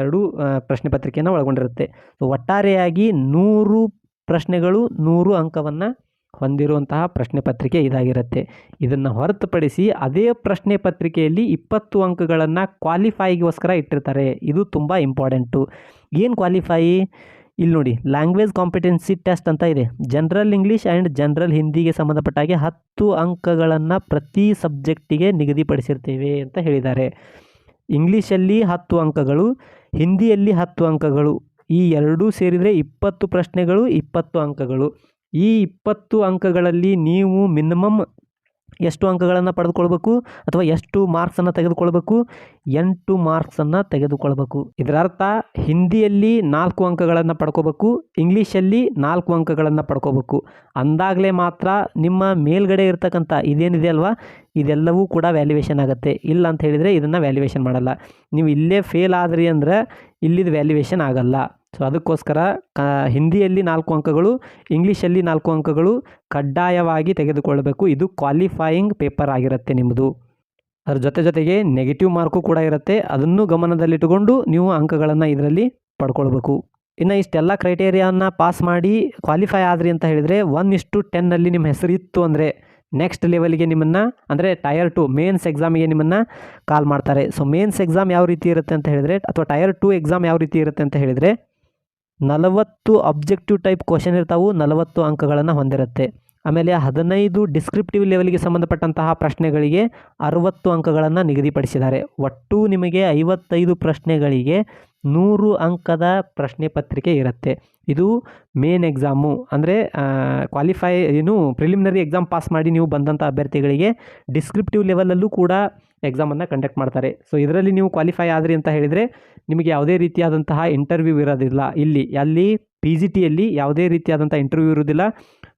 S1: ಎರಡೂ ಪ್ರಶ್ನೆ ಪತ್ರಿಕೆಯನ್ನು ಒಳಗೊಂಡಿರುತ್ತೆ. ಸೊ ಒಟ್ಟಾರೆಯಾಗಿ ನೂರು ಪ್ರಶ್ನೆಗಳು ನೂರು ಅಂಕವನ್ನು ಹೊಂದಿರುವಂತಹ ಪ್ರಶ್ನೆ ಪತ್ರಿಕೆ ಇದಾಗಿರುತ್ತೆ. ಇದನ್ನು ಹೊರತುಪಡಿಸಿ ಅದೇ ಪ್ರಶ್ನೆ ಪತ್ರಿಕೆಯಲ್ಲಿ ಇಪ್ಪತ್ತು ಅಂಕಗಳನ್ನು ಕ್ವಾಲಿಫೈಗೋಸ್ಕರ ಇಟ್ಟಿರ್ತಾರೆ. ಇದು ತುಂಬ ಇಂಪಾರ್ಟೆಂಟು. ಏನು ಕ್ವಾಲಿಫೈ? ಇಲ್ಲಿ ನೋಡಿ, ಲ್ಯಾಂಗ್ವೇಜ್ ಕಾಂಪಿಟೆನ್ಸಿ ಟೆಸ್ಟ್ ಅಂತ ಇದೆ. ಜನರಲ್ ಇಂಗ್ಲೀಷ್ ಆ್ಯಂಡ್ ಜನರಲ್ ಹಿಂದಿಗೆ ಸಂಬಂಧಪಟ್ಟ ಹಾಗೆ ಹತ್ತು ಅಂಕಗಳನ್ನು ಪ್ರತಿ ಸಬ್ಜೆಕ್ಟಿಗೆ ನಿಗದಿಪಡಿಸಿರ್ತೇವೆ ಅಂತ ಹೇಳಿದ್ದಾರೆ. ಇಂಗ್ಲೀಷಲ್ಲಿ ಹತ್ತು ಅಂಕಗಳು, ಹಿಂದಿಯಲ್ಲಿ ಹತ್ತು ಅಂಕಗಳು. ಈ ಎರಡೂ ಸೇರಿದರೆ ಇಪ್ಪತ್ತು ಪ್ರಶ್ನೆಗಳು ಇಪ್ಪತ್ತು ಅಂಕಗಳು. ಈ ಇಪ್ಪತ್ತು ಅಂಕಗಳಲ್ಲಿ ನೀವು ಮಿನಿಮಮ್ ಎಷ್ಟು ಅಂಕಗಳನ್ನು ಪಡೆದುಕೊಳ್ಬೇಕು ಅಥವಾ ಎಷ್ಟು ಮಾರ್ಕ್ಸನ್ನು ತೆಗೆದುಕೊಳ್ಬೇಕು? ಎಂಟು ಮಾರ್ಕ್ಸನ್ನು ತೆಗೆದುಕೊಳ್ಬೇಕು. ಇದರ ಅರ್ಥ ಹಿಂದಿಯಲ್ಲಿ ನಾಲ್ಕು ಅಂಕಗಳನ್ನು ಪಡ್ಕೋಬೇಕು, ಇಂಗ್ಲೀಷಲ್ಲಿ ನಾಲ್ಕು ಅಂಕಗಳನ್ನು ಪಡ್ಕೋಬೇಕು. ಅಂದಾಗಲೇ ಮಾತ್ರ ನಿಮ್ಮ ಮೇಲ್ಗಡೆ ಇರ್ತಕ್ಕಂಥ ಇದೇನಿದೆ ಅಲ್ವಾ? ಇದೆಲ್ಲವೂ ಕೂಡ ವ್ಯಾಲ್ಯುವೇಷನ್ ಆಗುತ್ತೆ. ಇಲ್ಲ ಅಂತ ಹೇಳಿದರೆ ಇದನ್ನು ವ್ಯಾಲ್ಯುವೇಷನ್ ಮಾಡಲ್ಲ. ನೀವು ಇಲ್ಲೇ ಫೇಲ್ ಆದ್ರಿ ಅಂದರೆ ಇಲ್ಲಿದು ವ್ಯಾಲ್ಯೂಯೇಷನ್ ಆಗಲ್ಲ. ಸೊ ಅದಕ್ಕೋಸ್ಕರ ಕ, ಹಿಂದಿಯಲ್ಲಿ ನಾಲ್ಕು ಅಂಕಗಳು, ಇಂಗ್ಲೀಷಲ್ಲಿ ನಾಲ್ಕು ಅಂಕಗಳು ಕಡ್ಡಾಯವಾಗಿ ತೆಗೆದುಕೊಳ್ಳಬೇಕು. ಇದು ಕ್ವಾಲಿಫೈಯಿಂಗ್ ಪೇಪರ್ ಆಗಿರುತ್ತೆ ನಿಮ್ಮದು. ಅದ್ರ ಜೊತೆ ಜೊತೆಗೆ ನೆಗೆಟಿವ್ ಮಾರ್ಕು ಕೂಡ ಇರುತ್ತೆ. ಅದನ್ನು ಗಮನದಲ್ಲಿಟ್ಟುಕೊಂಡು ನೀವು ಅಂಕಗಳನ್ನು ಇದರಲ್ಲಿ ಪಡ್ಕೊಳ್ಬೇಕು. ಇನ್ನು ಇಷ್ಟೆಲ್ಲ ಕ್ರೈಟೇರಿಯಾನ ಪಾಸ್ ಮಾಡಿ ಕ್ವಾಲಿಫೈ ಆದ್ರಿ ಅಂತ ಹೇಳಿದರೆ ಒನ್ ಇಷ್ಟು ಟೆನ್ನಲ್ಲಿ ನಿಮ್ಮ ಹೆಸರು ಇತ್ತು ಅಂದರೆ ನೆಕ್ಸ್ಟ್ ಲೆವೆಲ್ಗೆ ನಿಮ್ಮನ್ನು, ಅಂದರೆ ಟಯರ್ ಟು ಮೇನ್ಸ್ ಎಕ್ಸಾಮಿಗೆ ನಿಮ್ಮನ್ನು ಕಾಲ್ ಮಾಡ್ತಾರೆ. ಸೊ ಮೇನ್ಸ್ ಎಕ್ಸಾಮ್ ಯಾವ ರೀತಿ ಇರುತ್ತೆ ಅಂತ ಹೇಳಿದರೆ, ಅಥವಾ ಟಯರ್ ಟು ಎಕ್ಸಾಮ್ ಯಾವ ರೀತಿ ಇರುತ್ತೆ ಅಂತ ಹೇಳಿದರೆ ನಲವತ್ತು ಅಬ್ಜೆಕ್ಟಿವ್ ಟೈಪ್ ಕ್ವಶನ್ ಇರ್ತಾವು, ನಲವತ್ತು ಅಂಕಗಳನ್ನು ಹೊಂದಿರುತ್ತೆ. ಆಮೇಲೆ ಹದಿನೈದು ಡಿಸ್ಕ್ರಿಪ್ಟಿವ್ ಲೆವೆಲ್ಗೆ ಸಂಬಂಧಪಟ್ಟಂತಹ ಪ್ರಶ್ನೆಗಳಿಗೆ ಅರವತ್ತು ಅಂಕಗಳನ್ನು ನಿಗದಿಪಡಿಸಿದ್ದಾರೆ. ಒಟ್ಟು ನಿಮಗೆ ಐವತ್ತೈದು ಪ್ರಶ್ನೆಗಳಿಗೆ ನೂರು ಅಂಕದ ಪ್ರಶ್ನೆ ಪತ್ರಿಕೆ ಇರುತ್ತೆ. ಇದು ಮೇನ್ ಎಕ್ಸಾಮು ಅಂದರೆ ಕ್ವಾಲಿಫೈ ಏನು ಪ್ರಿಲಿಮಿನರಿ ಎಕ್ಸಾಮ್ ಪಾಸ್ ಮಾಡಿ ನೀವು ಬಂದಂಥ ಅಭ್ಯರ್ಥಿಗಳಿಗೆ ಡಿಸ್ಕ್ರಿಪ್ಟಿವ್ ಲೆವೆಲಲ್ಲೂ ಕೂಡ ಎಕ್ಸಾಮನ್ನು ಕಂಡಕ್ಟ್ ಮಾಡ್ತಾರೆ. ಸೊ ಇದರಲ್ಲಿ ನೀವು ಕ್ವಾಲಿಫೈ ಆದ್ರಿ ಅಂತ ಹೇಳಿದರೆ, ನಿಮಗೆ ಯಾವುದೇ ರೀತಿಯಾದಂತಹ ಇಂಟರ್ವ್ಯೂ ಇರೋದಿಲ್ಲ. ಇಲ್ಲಿ, ಅಲ್ಲಿ ಪಿ ಜಿ ಟಿಯಲ್ಲಿ ಯಾವುದೇ ರೀತಿಯಾದಂಥ ಇಂಟರ್ವ್ಯೂ ಇರೋದಿಲ್ಲ.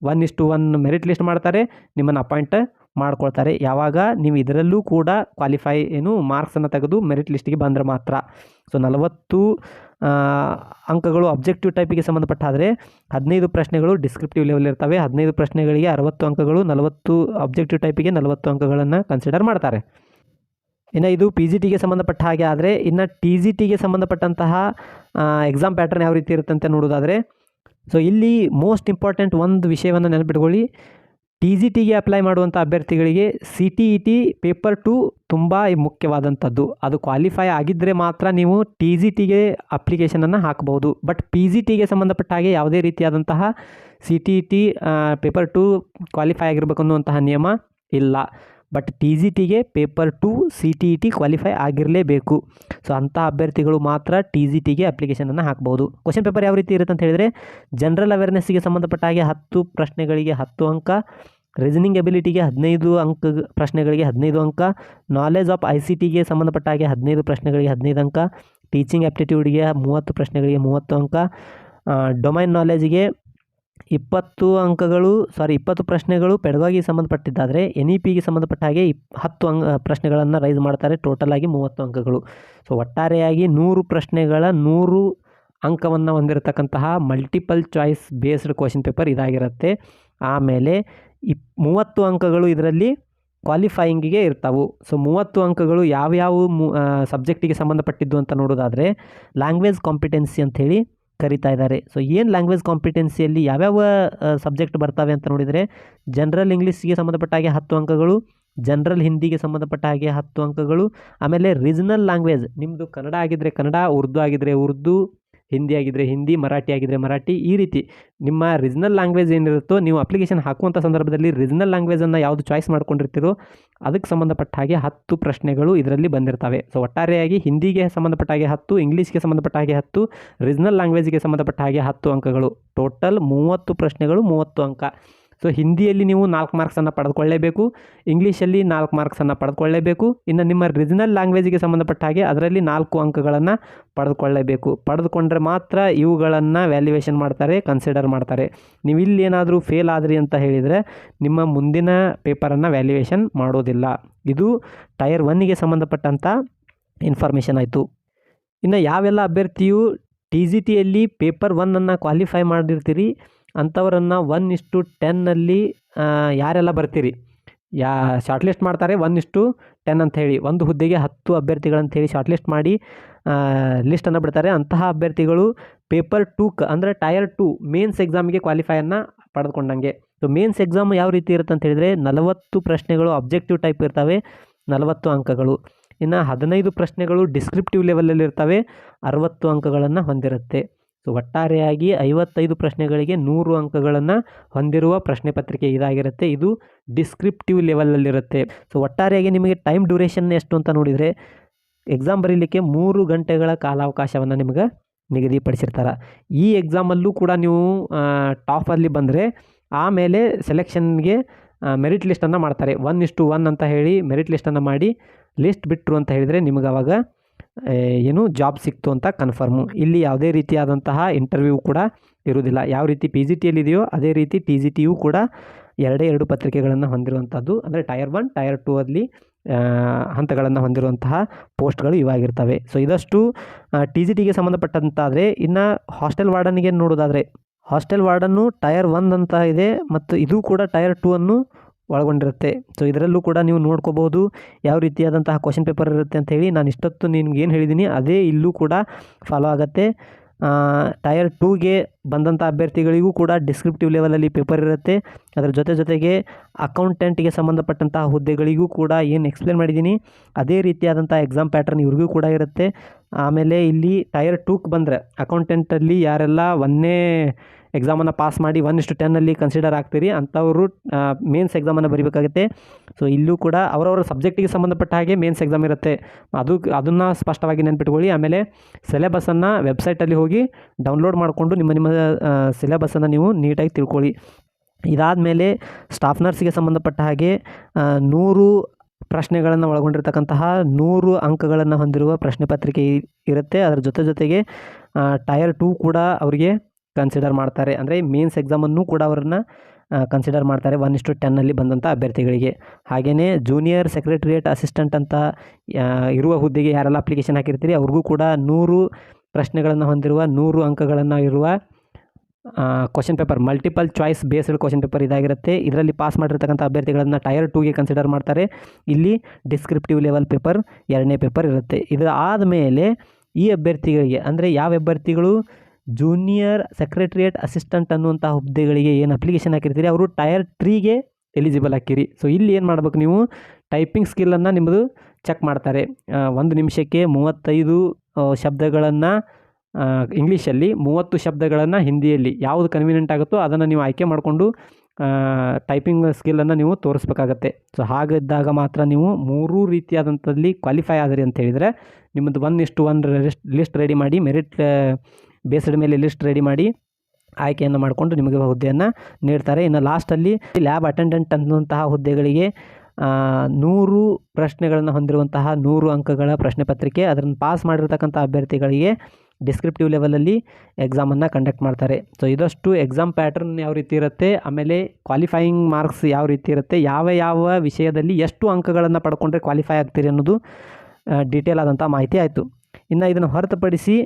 S1: ಒನ್ ಇಷ್ಟು ಒನ್ ಮೆರಿಟ್ ಲಿಸ್ಟ್ ಮಾಡ್ತಾರೆ, ನಿಮ್ಮನ್ನು ಅಪಾಯಿಂಟ್ ಮಾಡ್ಕೊಳ್ತಾರೆ. ಯಾವಾಗ? ನೀವು ಇದರಲ್ಲೂ ಕೂಡ ಕ್ವಾಲಿಫೈ ಏನು ಮಾರ್ಕ್ಸನ್ನು ತೆಗೆದು ಮೆರಿಟ್ ಲಿಸ್ಟಿಗೆ ಬಂದರೆ ಮಾತ್ರ. ಸೊ ನಲವತ್ತು ಅಂಕಗಳು ಅಬ್ಜೆಕ್ಟಿವ್ ಟೈಪಿಗೆ ಸಂಬಂಧಪಟ್ಟಾದರೆ, ಹದಿನೈದು ಪ್ರಶ್ನೆಗಳು ಡಿಸ್ಕ್ರಿಪ್ಟಿವ್ ಲೆವೆಲ್ ಇರ್ತವೆ. ಹದಿನೈದು ಪ್ರಶ್ನೆಗಳಿಗೆ ಅರವತ್ತು ಅಂಕಗಳು, ನಲವತ್ತು ಅಬ್ಜೆಕ್ಟಿವ್ ಟೈಪಿಗೆ ನಲವತ್ತು ಅಂಕಗಳನ್ನು ಕನ್ಸಿಡರ್ ಮಾಡ್ತಾರೆ. ಇನ್ನು ಇದು ಪಿ ಜಿ ಟಿಗೆ ಸಂಬಂಧಪಟ್ಟ ಹಾಗೆ ಆದರೆ ಇನ್ನು ಟಿ ಜಿ ಟಿಗೆ ಸಂಬಂಧಪಟ್ಟಂತಹ ಎಕ್ಸಾಮ್ ಪ್ಯಾಟರ್ನ್ ಯಾವ ರೀತಿ ಇರುತ್ತೆ ಅಂತ ನೋಡೋದಾದರೆ ಸೊ ಇಲ್ಲಿ ಮೋಸ್ಟ್ ಇಂಪಾರ್ಟೆಂಟ್ ಒಂದು ವಿಷಯವನ್ನು ನೆನಪಿಟ್ಕೊಳ್ಳಿ. ಟಿ ಜಿ ಟಿಗೆ ಅಪ್ಲೈ ಮಾಡುವಂಥ ಅಭ್ಯರ್ಥಿಗಳಿಗೆ C T E T paper two ತುಂಬ ಮುಖ್ಯವಾದಂಥದ್ದು. ಅದು ಕ್ವಾಲಿಫೈ ಆಗಿದ್ದರೆ ಮಾತ್ರ ನೀವು ಟಿ ಜಿ ಟಿಗೆ ಅಪ್ಲಿಕೇಶನನ್ನು ಹಾಕ್ಬೋದು. ಬಟ್ ಪಿ ಜಿ ಟಿಗೆ ಸಂಬಂಧಪಟ್ಟ ಹಾಗೆ ಯಾವುದೇ ರೀತಿಯಾದಂತಹ C T E T paper two qualify ಆಗಿರಬೇಕು ಅನ್ನುವಂತಹ ನಿಯಮ ಇಲ್ಲ. ಬಟ್ ಟಿ ಜಿ ಟಿಗೆ paper two C T E T qualify ಆಗಿರಲೇಬೇಕು. So ಅಂಥ ಅಭ್ಯರ್ಥಿಗಳು ಮಾತ್ರ ಟಿ ಜಿ ಟಿಗೆ ಅಪ್ಲಿಕೇಶನನ್ನು ಹಾಕ್ಬೋದು. ಕ್ವಶನ್ ಪೇಪರ್ ಯಾವ ರೀತಿ ಇರುತ್ತೆ ಅಂತ ಹೇಳಿದರೆ ಜನರಲ್ ಅವೇರ್ನೆಸ್ಸಿಗೆ ಸಂಬಂಧಪಟ್ಟ ಹಾಗೆ ಹತ್ತು ಪ್ರಶ್ನೆಗಳಿಗೆ ಹತ್ತು ಅಂಕ ರೀಸನಿಂಗ್ ಎಬಿಲಿಟಿಗೆ ಹದಿನೈದು ಅಂಕ, ಪ್ರಶ್ನೆಗಳಿಗೆ ಹದಿನೈದು ಅಂಕ ನಾಲೆಜ್ ಆಫ್ ಐ ಸಿ ಟಿಗೆ ಸಂಬಂಧಪಟ್ಟ ಹಾಗೆ ಹದಿನೈದು ಪ್ರಶ್ನೆಗಳಿಗೆ ಹದಿನೈದು ಅಂಕ ಟೀಚಿಂಗ್ ಆ್ಯಪ್ಟಿಟ್ಯೂಡ್ಗೆ ಮೂವತ್ತು ಪ್ರಶ್ನೆಗಳಿಗೆ ಮೂವತ್ತು ಅಂಕ ಡೊಮೈನ್ ನಾಲೆಜ್ಗೆ ಇಪ್ಪತ್ತು ಅಂಕಗಳು ಸಾರಿ ಇಪ್ಪತ್ತು ಪ್ರಶ್ನೆಗಳು ಪೆಡಗಾಗಿ ಸಂಬಂಧಪಟ್ಟಿದ್ದಾದರೆ ಎನ್ ಇ ಪಿಗೆ ಸಂಬಂಧಪಟ್ಟ ಹಾಗೆ ಇಪ್, ಹತ್ತು ಅಂಕ ಪ್ರಶ್ನೆಗಳನ್ನು ರೈಸ್ ಮಾಡ್ತಾರೆ. ಟೋಟಲಾಗಿ ಮೂವತ್ತು ಅಂಕಗಳು. ಸೊ ಒಟ್ಟಾರೆಯಾಗಿ ನೂರು ಪ್ರಶ್ನೆಗಳ ನೂರು ಅಂಕವನ್ನು ಹೊಂದಿರತಕ್ಕಂತಹ multiple choice based question paper ಇದಾಗಿರುತ್ತೆ. ಆಮೇಲೆ ಇಪ್, ಮೂವತ್ತು ಅಂಕಗಳು ಇದರಲ್ಲಿ ಕ್ವಾಲಿಫೈಯಿಂಗಿಗೆ ಇರ್ತಾವು. ಸೊ ಮೂವತ್ತು ಅಂಕಗಳು ಯಾವ್ಯಾವ ಮು ಸಬ್ಜೆಕ್ಟಿಗೆ ಸಂಬಂಧಪಟ್ಟಿದ್ದು ಅಂತ ನೋಡೋದಾದರೆ ಲ್ಯಾಂಗ್ವೇಜ್ ಕಾಂಪಿಟೆನ್ಸಿ ಅಂಥೇಳಿ ಕರಿತಾ ಇದ್ದಾರೆ. ಸೊ ಏನು ಲ್ಯಾಂಗ್ವೇಜ್ ಕಾಂಪಿಟೆನ್ಸಿಯಲ್ಲಿ ಯಾವ್ಯಾವ ಸಬ್ಜೆಕ್ಟ್ ಬರ್ತವೆ ಅಂತ ನೋಡಿದರೆ ಜನರಲ್ ಇಂಗ್ಲೀಷ್ಗೆ ಸಂಬಂಧಪಟ್ಟ ಹಾಗೆ ಹತ್ತು ಅಂಕಗಳು ಜನರಲ್ ಹಿಂದಿಗೆ ಸಂಬಂಧಪಟ್ಟ ಹಾಗೆ ಹತ್ತು ಅಂಕಗಳು, ಆಮೇಲೆ ರೀಜನಲ್ ಲ್ಯಾಂಗ್ವೇಜ್ ನಿಮ್ಮದು ಕನ್ನಡ ಆಗಿದ್ದರೆ ಕನ್ನಡ, ಉರ್ದು ಆಗಿದ್ದರೆ ಉರ್ದು ಹಿಂದಿ ಆಗಿದ್ದರೆ ಹಿಂದಿ, ಮರಾಠಿ ಆಗಿದ್ದರೆ ಮರಾಠಿ, ಈ ರೀತಿ ನಿಮ್ಮ ರೀಜನಲ್ ಲ್ಯಾಂಗ್ವೇಜ್ ಏನಿರುತ್ತೋ ನೀವು ಅಪ್ಲಿಕೇಶನ್ ಹಾಕುವಂಥ ಸಂದರ್ಭದಲ್ಲಿ ರೀಜನಲ್ ಲ್ಯಾಂಗ್ವೇಜನ್ನು ಯಾವುದು ಚಾಯ್ಸ್ ಮಾಡ್ಕೊಂಡಿರ್ತೀರೋ ಅದಕ್ಕೆ ಸಂಬಂಧಪಟ್ಟ ಹಾಗೆ ಹತ್ತು ಪ್ರಶ್ನೆಗಳು ಇದರಲ್ಲಿ ಬಂದಿರ್ತವೆ. ಸೊ ಒಟ್ಟಾರೆಯಾಗಿ ಹಿಂದಿಗೆ ಸಂಬಂಧಪಟ್ಟ ಹಾಗೆ ಹತ್ತು, ಇಂಗ್ಲೀಷ್ಗೆ ಸಂಬಂಧಪಟ್ಟ ಹಾಗೆ ಹತ್ತು ರೀಜನಲ್ ಲ್ಯಾಂಗ್ವೇಜ್ಗೆ ಸಂಬಂಧಪಟ್ಟ ಹಾಗೆ ಹತ್ತು ಅಂಕಗಳು. ಟೋಟಲ್ ಮೂವತ್ತು ಪ್ರಶ್ನೆಗಳು ಮೂವತ್ತು ಅಂಕ. ಸೊ ಹಿಂದಿಯಲ್ಲಿ ನೀವು ನಾಲ್ಕು ಮಾರ್ಕ್ಸನ್ನು ಪಡೆದುಕೊಳ್ಳೇಬೇಕು, ಇಂಗ್ಲೀಷಲ್ಲಿ ನಾಲ್ಕು ಮಾರ್ಕ್ಸನ್ನು ಪಡೆದುಕೊಳ್ಳೇಬೇಕು, ಇನ್ನು ನಿಮ್ಮ ರೀಜನಲ್ ಲ್ಯಾಂಗ್ವೇಜಿಗೆ ಸಂಬಂಧಪಟ್ಟ ಹಾಗೆ ಅದರಲ್ಲಿ ನಾಲ್ಕು ಅಂಕಗಳನ್ನು ಪಡೆದುಕೊಳ್ಳೇಬೇಕು. ಪಡೆದುಕೊಂಡ್ರೆ ಮಾತ್ರ ಇವುಗಳನ್ನು ವ್ಯಾಲ್ಯೂಯೇಷನ್ ಮಾಡ್ತಾರೆ ಕನ್ಸಿಡರ್ ಮಾಡ್ತಾರೆ. ನೀವು ಇಲ್ಲಿ ಏನಾದರೂ ಫೇಲ್ ಆದ್ರಿ ಅಂತ ಹೇಳಿದರೆ ನಿಮ್ಮ ಮುಂದಿನ ಪೇಪರನ್ನು ವ್ಯಾಲ್ಯುವೇಷನ್ ಮಾಡೋದಿಲ್ಲ. ಇದು ಟೈರ್ ಒನ್ನಿಗೆ ಸಂಬಂಧಪಟ್ಟಂಥ ಇನ್ಫಾರ್ಮೇಷನ್ ಆಯಿತು. ಇನ್ನು ಯಾವೆಲ್ಲ ಅಭ್ಯರ್ಥಿಯು ಟಿ ಜಿ ಟಿಯಲ್ಲಿ ಪೇಪರ್ ಒನ್ನನ್ನು ಕ್ವಾಲಿಫೈ ಮಾಡಿರ್ತೀರಿ ಅಂಥವರನ್ನು ಒನ್ ಇಷ್ಟು ಟೆನ್ನಲ್ಲಿ ಯಾರೆಲ್ಲ ಬರ್ತೀರಿ? ಯಾ ಶಾರ್ಟ್ ಲಿಸ್ಟ್ ಮಾಡ್ತಾರೆ ಒನ್ ಇಷ್ಟು ಟೆನ್ ಅಂತ ಹೇಳಿ. ಒಂದು ಹುದ್ದೆಗೆ ಹತ್ತು ಅಭ್ಯರ್ಥಿಗಳಂತ ಹೇಳಿ ಶಾರ್ಟ್ ಲಿಸ್ಟ್ ಮಾಡಿ ಲಿಸ್ಟನ್ನು ಬಿಡ್ತಾರೆ. ಅಂತಹ ಅಭ್ಯರ್ಥಿಗಳು ಪೇಪರ್ ಟೂಕ್ ಅಂದರೆ ಟಯರ್ ಟು ಮೇನ್ಸ್ ಎಕ್ಸಾಮಿಗೆ ಕ್ವಾಲಿಫೈಯನ್ನು ಪಡೆದುಕೊಂಡಂಗೆ. ಸೊ ಮೇನ್ಸ್ ಎಕ್ಸಾಮ್ ಯಾವ ರೀತಿ ಇರುತ್ತೆ ಅಂತ ಹೇಳಿದರೆ, ನಲವತ್ತು ಪ್ರಶ್ನೆಗಳು ಅಬ್ಜೆಕ್ಟಿವ್ ಟೈಪ್ ಇರ್ತವೆ, ನಲವತ್ತು ಅಂಕಗಳು. ಇನ್ನು ಹದಿನೈದು ಪ್ರಶ್ನೆಗಳು ಡಿಸ್ಕ್ರಿಪ್ಟಿವ್ ಲೆವೆಲಲ್ಲಿ ಇರ್ತವೆ, ಅರವತ್ತು ಅಂಕಗಳನ್ನು ಹೊಂದಿರುತ್ತೆ. ಸೊ ಒಟ್ಟಾರೆಯಾಗಿ ಐವತ್ತೈದು ಪ್ರಶ್ನೆಗಳಿಗೆ ನೂರು ಅಂಕಗಳನ್ನು ಹೊಂದಿರುವ ಪ್ರಶ್ನೆ ಪತ್ರಿಕೆ ಇದಾಗಿರುತ್ತೆ. ಇದು ಡಿಸ್ಕ್ರಿಪ್ಟಿವ್ ಲೆವೆಲಲ್ಲಿರುತ್ತೆ. ಸೊ ಒಟ್ಟಾರೆಯಾಗಿ ನಿಮಗೆ ಟೈಮ್ ಡ್ಯೂರೇಷನ್ ಎಷ್ಟು ಅಂತ ನೋಡಿದರೆ ಎಕ್ಸಾಮ್ ಬರೀಲಿಕ್ಕೆ ಮೂರು ಗಂಟೆಗಳ ಕಾಲಾವಕಾಶವನ್ನು ನಿಮಗೆ ನಿಗದಿಪಡಿಸಿರ್ತಾರೆ. ಈ ಎಕ್ಸಾಮಲ್ಲೂ ಕೂಡ ನೀವು ಟಾಪಲ್ಲಿ ಬಂದರೆ ಆಮೇಲೆ ಸೆಲೆಕ್ಷನ್ಗೆ ಮೆರಿಟ್ ಲಿಸ್ಟನ್ನು ಮಾಡ್ತಾರೆ. ಒನ್ ಇಷ್ಟು ಒನ್ ಅಂತ ಹೇಳಿ ಮೆರಿಟ್ ಲಿಸ್ಟನ್ನು ಮಾಡಿ ಲಿಸ್ಟ್ ಬಿಟ್ಟರು ಅಂತ ಹೇಳಿದರೆ ನಿಮಗೆ ಅವಾಗ ಏನು ಜಾಬ್ ಸಿಕ್ತು ಅಂತ ಕನ್ಫರ್ಮು ಇಲ್ಲಿ ಯಾವುದೇ ರೀತಿಯಾದಂತಹ ಇಂಟರ್ವ್ಯೂ ಕೂಡ ಇರುವುದಿಲ್ಲ. ಯಾವ ರೀತಿ ಪಿ ಜಿ ಟಿಯಲ್ಲಿದೆಯೋ ಅದೇ ರೀತಿ ಟಿ ಜಿ ಟಿಯು ಕೂಡ ಎರಡೇ ಎರಡು ಪತ್ರಿಕೆಗಳನ್ನು ಹೊಂದಿರುವಂಥದ್ದು. ಅಂದರೆ ಟಯರ್ ಒನ್ ಟಯರ್ ಟೂ ಅಲ್ಲಿ ಹಂತಗಳನ್ನು ಹೊಂದಿರುವಂತಹ ಪೋಸ್ಟ್ಗಳು ಇವಾಗಿರ್ತವೆ ಸೊ ಇದಷ್ಟು ಟಿ ಜಿ ಟಿಗೆ ಸಂಬಂಧಪಟ್ಟಂತಾದರೆ ಇನ್ನು ಹಾಸ್ಟೆಲ್ ವಾರ್ಡನ್ಗೆ ನೋಡೋದಾದರೆ ಹಾಸ್ಟೆಲ್ ವಾರ್ಡನ್ನು ಟಯರ್ ಒನ್ ಅಂತ ಇದೆ ಮತ್ತು ಇದು ಕೂಡ ಟಯರ್ ಟೂ ಅನ್ನು ಒಳಗೊಂಡಿರುತ್ತೆ. ಸೊ ಇದರಲ್ಲೂ ಕೂಡ ನೀವು ನೋಡ್ಕೋಬೋದು ಯಾವ ರೀತಿಯಾದಂತಹ ಕ್ವಶನ್ ಪೇಪರ್ ಇರುತ್ತೆ ಅಂತ ಹೇಳಿ ನಾನು ಇಷ್ಟೊತ್ತು ನಿಮ್ಗೆ ಏನು ಹೇಳಿದ್ದೀನಿ ಅದೇ ಇಲ್ಲೂ ಕೂಡ ಫಾಲೋ ಆಗುತ್ತೆ. ಟಯರ್ ಟೂಗೆ ಬಂದಂಥ ಅಭ್ಯರ್ಥಿಗಳಿಗೂ ಕೂಡ ಡಿಸ್ಕ್ರಿಪ್ಟಿವ್ ಲೆವೆಲಲ್ಲಿ ಪೇಪರ್ ಇರುತ್ತೆ. ಅದರ ಜೊತೆ ಜೊತೆಗೆ ಅಕೌಂಟೆಂಟ್ಗೆ ಸಂಬಂಧಪಟ್ಟಂತಹ ಹುದ್ದೆಗಳಿಗೂ ಕೂಡ ಏನು ಎಕ್ಸ್ಪ್ಲೇನ್ ಮಾಡಿದ್ದೀನಿ ಅದೇ ರೀತಿಯಾದಂಥ ಎಕ್ಸಾಮ್ ಪ್ಯಾಟರ್ನ್ ಇವ್ರಿಗೂ ಕೂಡ ಇರುತ್ತೆ. ಆಮೇಲೆ ಇಲ್ಲಿ ಟಯರ್ ಟೂಕ್ ಬಂದರೆ ಅಕೌಂಟೆಂಟಲ್ಲಿ ಯಾರೆಲ್ಲ ಒಂದನೇ ಎಕ್ಸಾಮನ್ನು ಪಾಸ್ ಮಾಡಿ ಒನ್ ಇಷ್ಟು ಟೆನ್ನಲ್ಲಿ ಕನ್ಸಿಡರ್ ಆಗ್ತೀರಿ ಅಂಥವರು ಮೇನ್ಸ್ ಎಕ್ಸಾಮನ್ನು ಬರೀಬೇಕಾಗುತ್ತೆ. ಸೊ ಇಲ್ಲೂ ಕೂಡ ಅವರವರ ಸಬ್ಜೆಕ್ಟಿಗೆ ಸಂಬಂಧಪಟ್ಟ ಹಾಗೆ ಮೇನ್ಸ್ ಎಕ್ಸಾಮ್ ಇರುತ್ತೆ. ಅದು, ಅದನ್ನು ಸ್ಪಷ್ಟವಾಗಿ ನೆನ್ಪಿಟ್ಕೊಳ್ಳಿ. ಆಮೇಲೆ ಸಿಲೆಬಸ್ಸನ್ನು ವೆಬ್ಸೈಟಲ್ಲಿ ಹೋಗಿ ಡೌನ್ಲೋಡ್ ಮಾಡಿಕೊಂಡು ನಿಮ್ಮ ನಿಮ್ಮ ಸಿಲೆಬಸ್ಸನ್ನು ನೀವು ನೀಟಾಗಿ ತಿಳ್ಕೊಳ್ಳಿ. ಇದಾದ ಮೇಲೆ ಸ್ಟಾಫ್ ನರ್ಸ್ಗೆ ಸಂಬಂಧಪಟ್ಟ ಹಾಗೆ ನೂರು ಪ್ರಶ್ನೆಗಳನ್ನು ಒಳಗೊಂಡಿರ್ತಕ್ಕಂತಹ ನೂರು ಅಂಕಗಳನ್ನು ಹೊಂದಿರುವ ಪ್ರಶ್ನೆ ಪತ್ರಿಕೆ ಇರುತ್ತೆ. ಅದರ ಜೊತೆ ಜೊತೆಗೆ ಟಯರ್ ಟೂ ಕೂಡ ಅವರಿಗೆ ಕನ್ಸಿಡರ್ ಮಾಡ್ತಾರೆ. ಅಂದರೆ ಮೇನ್ಸ್ ಎಕ್ಸಾಮನ್ನು ಕೂಡ ಅವರನ್ನು ಕನ್ಸಿಡರ್ ಮಾಡ್ತಾರೆ ಒನ್ ಇಷ್ಟು ಟೆನ್ನಲ್ಲಿ ಬಂದಂಥ ಅಭ್ಯರ್ಥಿಗಳಿಗೆ. ಹಾಗೆಯೇ ಜೂನಿಯರ್ ಸೆಕ್ರೆಟರಿಯೇಟ್ ಅಸಿಸ್ಟೆಂಟ್ ಅಂತ ಇರುವ ಹುದ್ದೆಗೆ ಯಾರೆಲ್ಲ ಅಪ್ಲಿಕೇಶನ್ ಹಾಕಿರ್ತೀರಿ, ಅವ್ರಿಗೂ ಕೂಡ ನೂರು ಪ್ರಶ್ನೆಗಳನ್ನು ಹೊಂದಿರುವ, ನೂರು ಅಂಕಗಳನ್ನು ಇರುವ question paper multiple choice based question paper ಇದಾಗಿರುತ್ತೆ. ಇದರಲ್ಲಿ ಪಾಸ್ ಮಾಡಿರ್ತಕ್ಕಂಥ ಅಭ್ಯರ್ಥಿಗಳನ್ನು ಟಯರ್ ಟೂಗೆ ಕನ್ಸಿಡರ್ ಮಾಡ್ತಾರೆ. ಇಲ್ಲಿ ಡಿಸ್ಕ್ರಿಪ್ಟಿವ್ ಲೆವೆಲ್ ಪೇಪರ್ ಎರಡನೇ ಪೇಪರ್ ಇರುತ್ತೆ. ಇದು ಆದಮೇಲೆ ಈ ಅಭ್ಯರ್ಥಿಗಳಿಗೆ, ಅಂದರೆ ಯಾವ ಅಭ್ಯರ್ಥಿಗಳು ಜೂನಿಯರ್ ಸೆಕ್ರೆಟರಿಯೇಟ್ ಅಸಿಸ್ಟೆಂಟ್ ಅನ್ನುವಂಥ ಹುದ್ದೆಗಳಿಗೆ ಏನು ಅಪ್ಲಿಕೇಶನ್ ಹಾಕಿರ್ತೀರಿ, ಅವರು ಟಯರ್ ತ್ರೀಗೆ ಎಲಿಜಿಬಲ್ ಹಾಕಿರಿ. ಸೊ ಇಲ್ಲಿ ಏನು ಮಾಡ್ಬೇಕು ನೀವು? ಟೈಪಿಂಗ್ ಸ್ಕಿಲ್ಲನ್ನು ನಿಮ್ಮದು ಚೆಕ್ ಮಾಡ್ತಾರೆ. ಒಂದು ನಿಮಿಷಕ್ಕೆ ಮೂವತ್ತೈದು ಶಬ್ದಗಳನ್ನು ಇಂಗ್ಲೀಷಲ್ಲಿ ಮೂವತ್ತು ಶಬ್ದಗಳನ್ನು ಹಿಂದಿಯಲ್ಲಿ ಯಾವುದು ಕನ್ವೀನಿಯಂಟ್ ಆಗುತ್ತೋ ಅದನ್ನು ನೀವು ಆಯ್ಕೆ ಮಾಡಿಕೊಂಡು ಟೈಪಿಂಗ್ ಸ್ಕಿಲ್ಲನ್ನು ನೀವು ತೋರಿಸ್ಬೇಕಾಗತ್ತೆ. ಸೊ ಹಾಗಿದ್ದಾಗ ಮಾತ್ರ ನೀವು ಮೂರೂ ರೀತಿಯಾದಂಥದ್ದಲ್ಲಿ ಕ್ವಾಲಿಫೈ ಆದ್ರಿ ಅಂತ ಹೇಳಿದರೆ ನಿಮ್ಮದು ಒನ್ ಇಷ್ಟು ಒನ್ ಲಿಸ್ಟ್ ಲಿಸ್ಟ್ ರೆಡಿ ಮಾಡಿ ಮೆರಿಟ್ ಬೇಸ್ಡ್ ಮೇಲೆ ಲಿಸ್ಟ್ ರೆಡಿ ಮಾಡಿ ಆಯ್ಕೆಯನ್ನು ಮಾಡಿಕೊಂಡು ನಿಮಗೆ ಹುದ್ದೆಯನ್ನು ನೀಡ್ತಾರೆ. ಇನ್ನು ಲಾಸ್ಟಲ್ಲಿ ಲ್ಯಾಬ್ ಅಟೆಂಡೆಂಟ್ ಅನ್ನುವಂತಹ ಹುದ್ದೆಗಳಿಗೆ ನೂರು ಪ್ರಶ್ನೆಗಳನ್ನು ಹೊಂದಿರುವಂತಹ ನೂರು ಅಂಕಗಳ ಪ್ರಶ್ನೆ ಪತ್ರಿಕೆ ಅದನ್ನು ಪಾಸ್ ಮಾಡಿರ್ತಕ್ಕಂಥ ಅಭ್ಯರ್ಥಿಗಳಿಗೆ ಡಿಸ್ಕ್ರಿಪ್ಟಿವ್ ಲೆವೆಲಲ್ಲಿ ಎಕ್ಸಾಮನ್ನು ಕಂಡಕ್ಟ್ ಮಾಡ್ತಾರೆ. ಸೊ ಇದಷ್ಟು ಎಕ್ಸಾಮ್ ಪ್ಯಾಟರ್ನ್ ಯಾವ ರೀತಿ ಇರುತ್ತೆ, ಆಮೇಲೆ ಕ್ವಾಲಿಫೈಯಿಂಗ್ ಮಾರ್ಕ್ಸ್ ಯಾವ ರೀತಿ ಇರುತ್ತೆ, ಯಾವ ಯಾವ ವಿಷಯದಲ್ಲಿ ಎಷ್ಟು ಅಂಕಗಳನ್ನು ಪಡ್ಕೊಂಡ್ರೆ ಕ್ವಾಲಿಫೈ ಆಗ್ತೀರಿ ಅನ್ನೋದು ಡೀಟೇಲ್ ಆದಂಥ ಮಾಹಿತಿ ಆಯಿತು. ಇನ್ನು ಇದನ್ನು ಹೊರತುಪಡಿಸಿ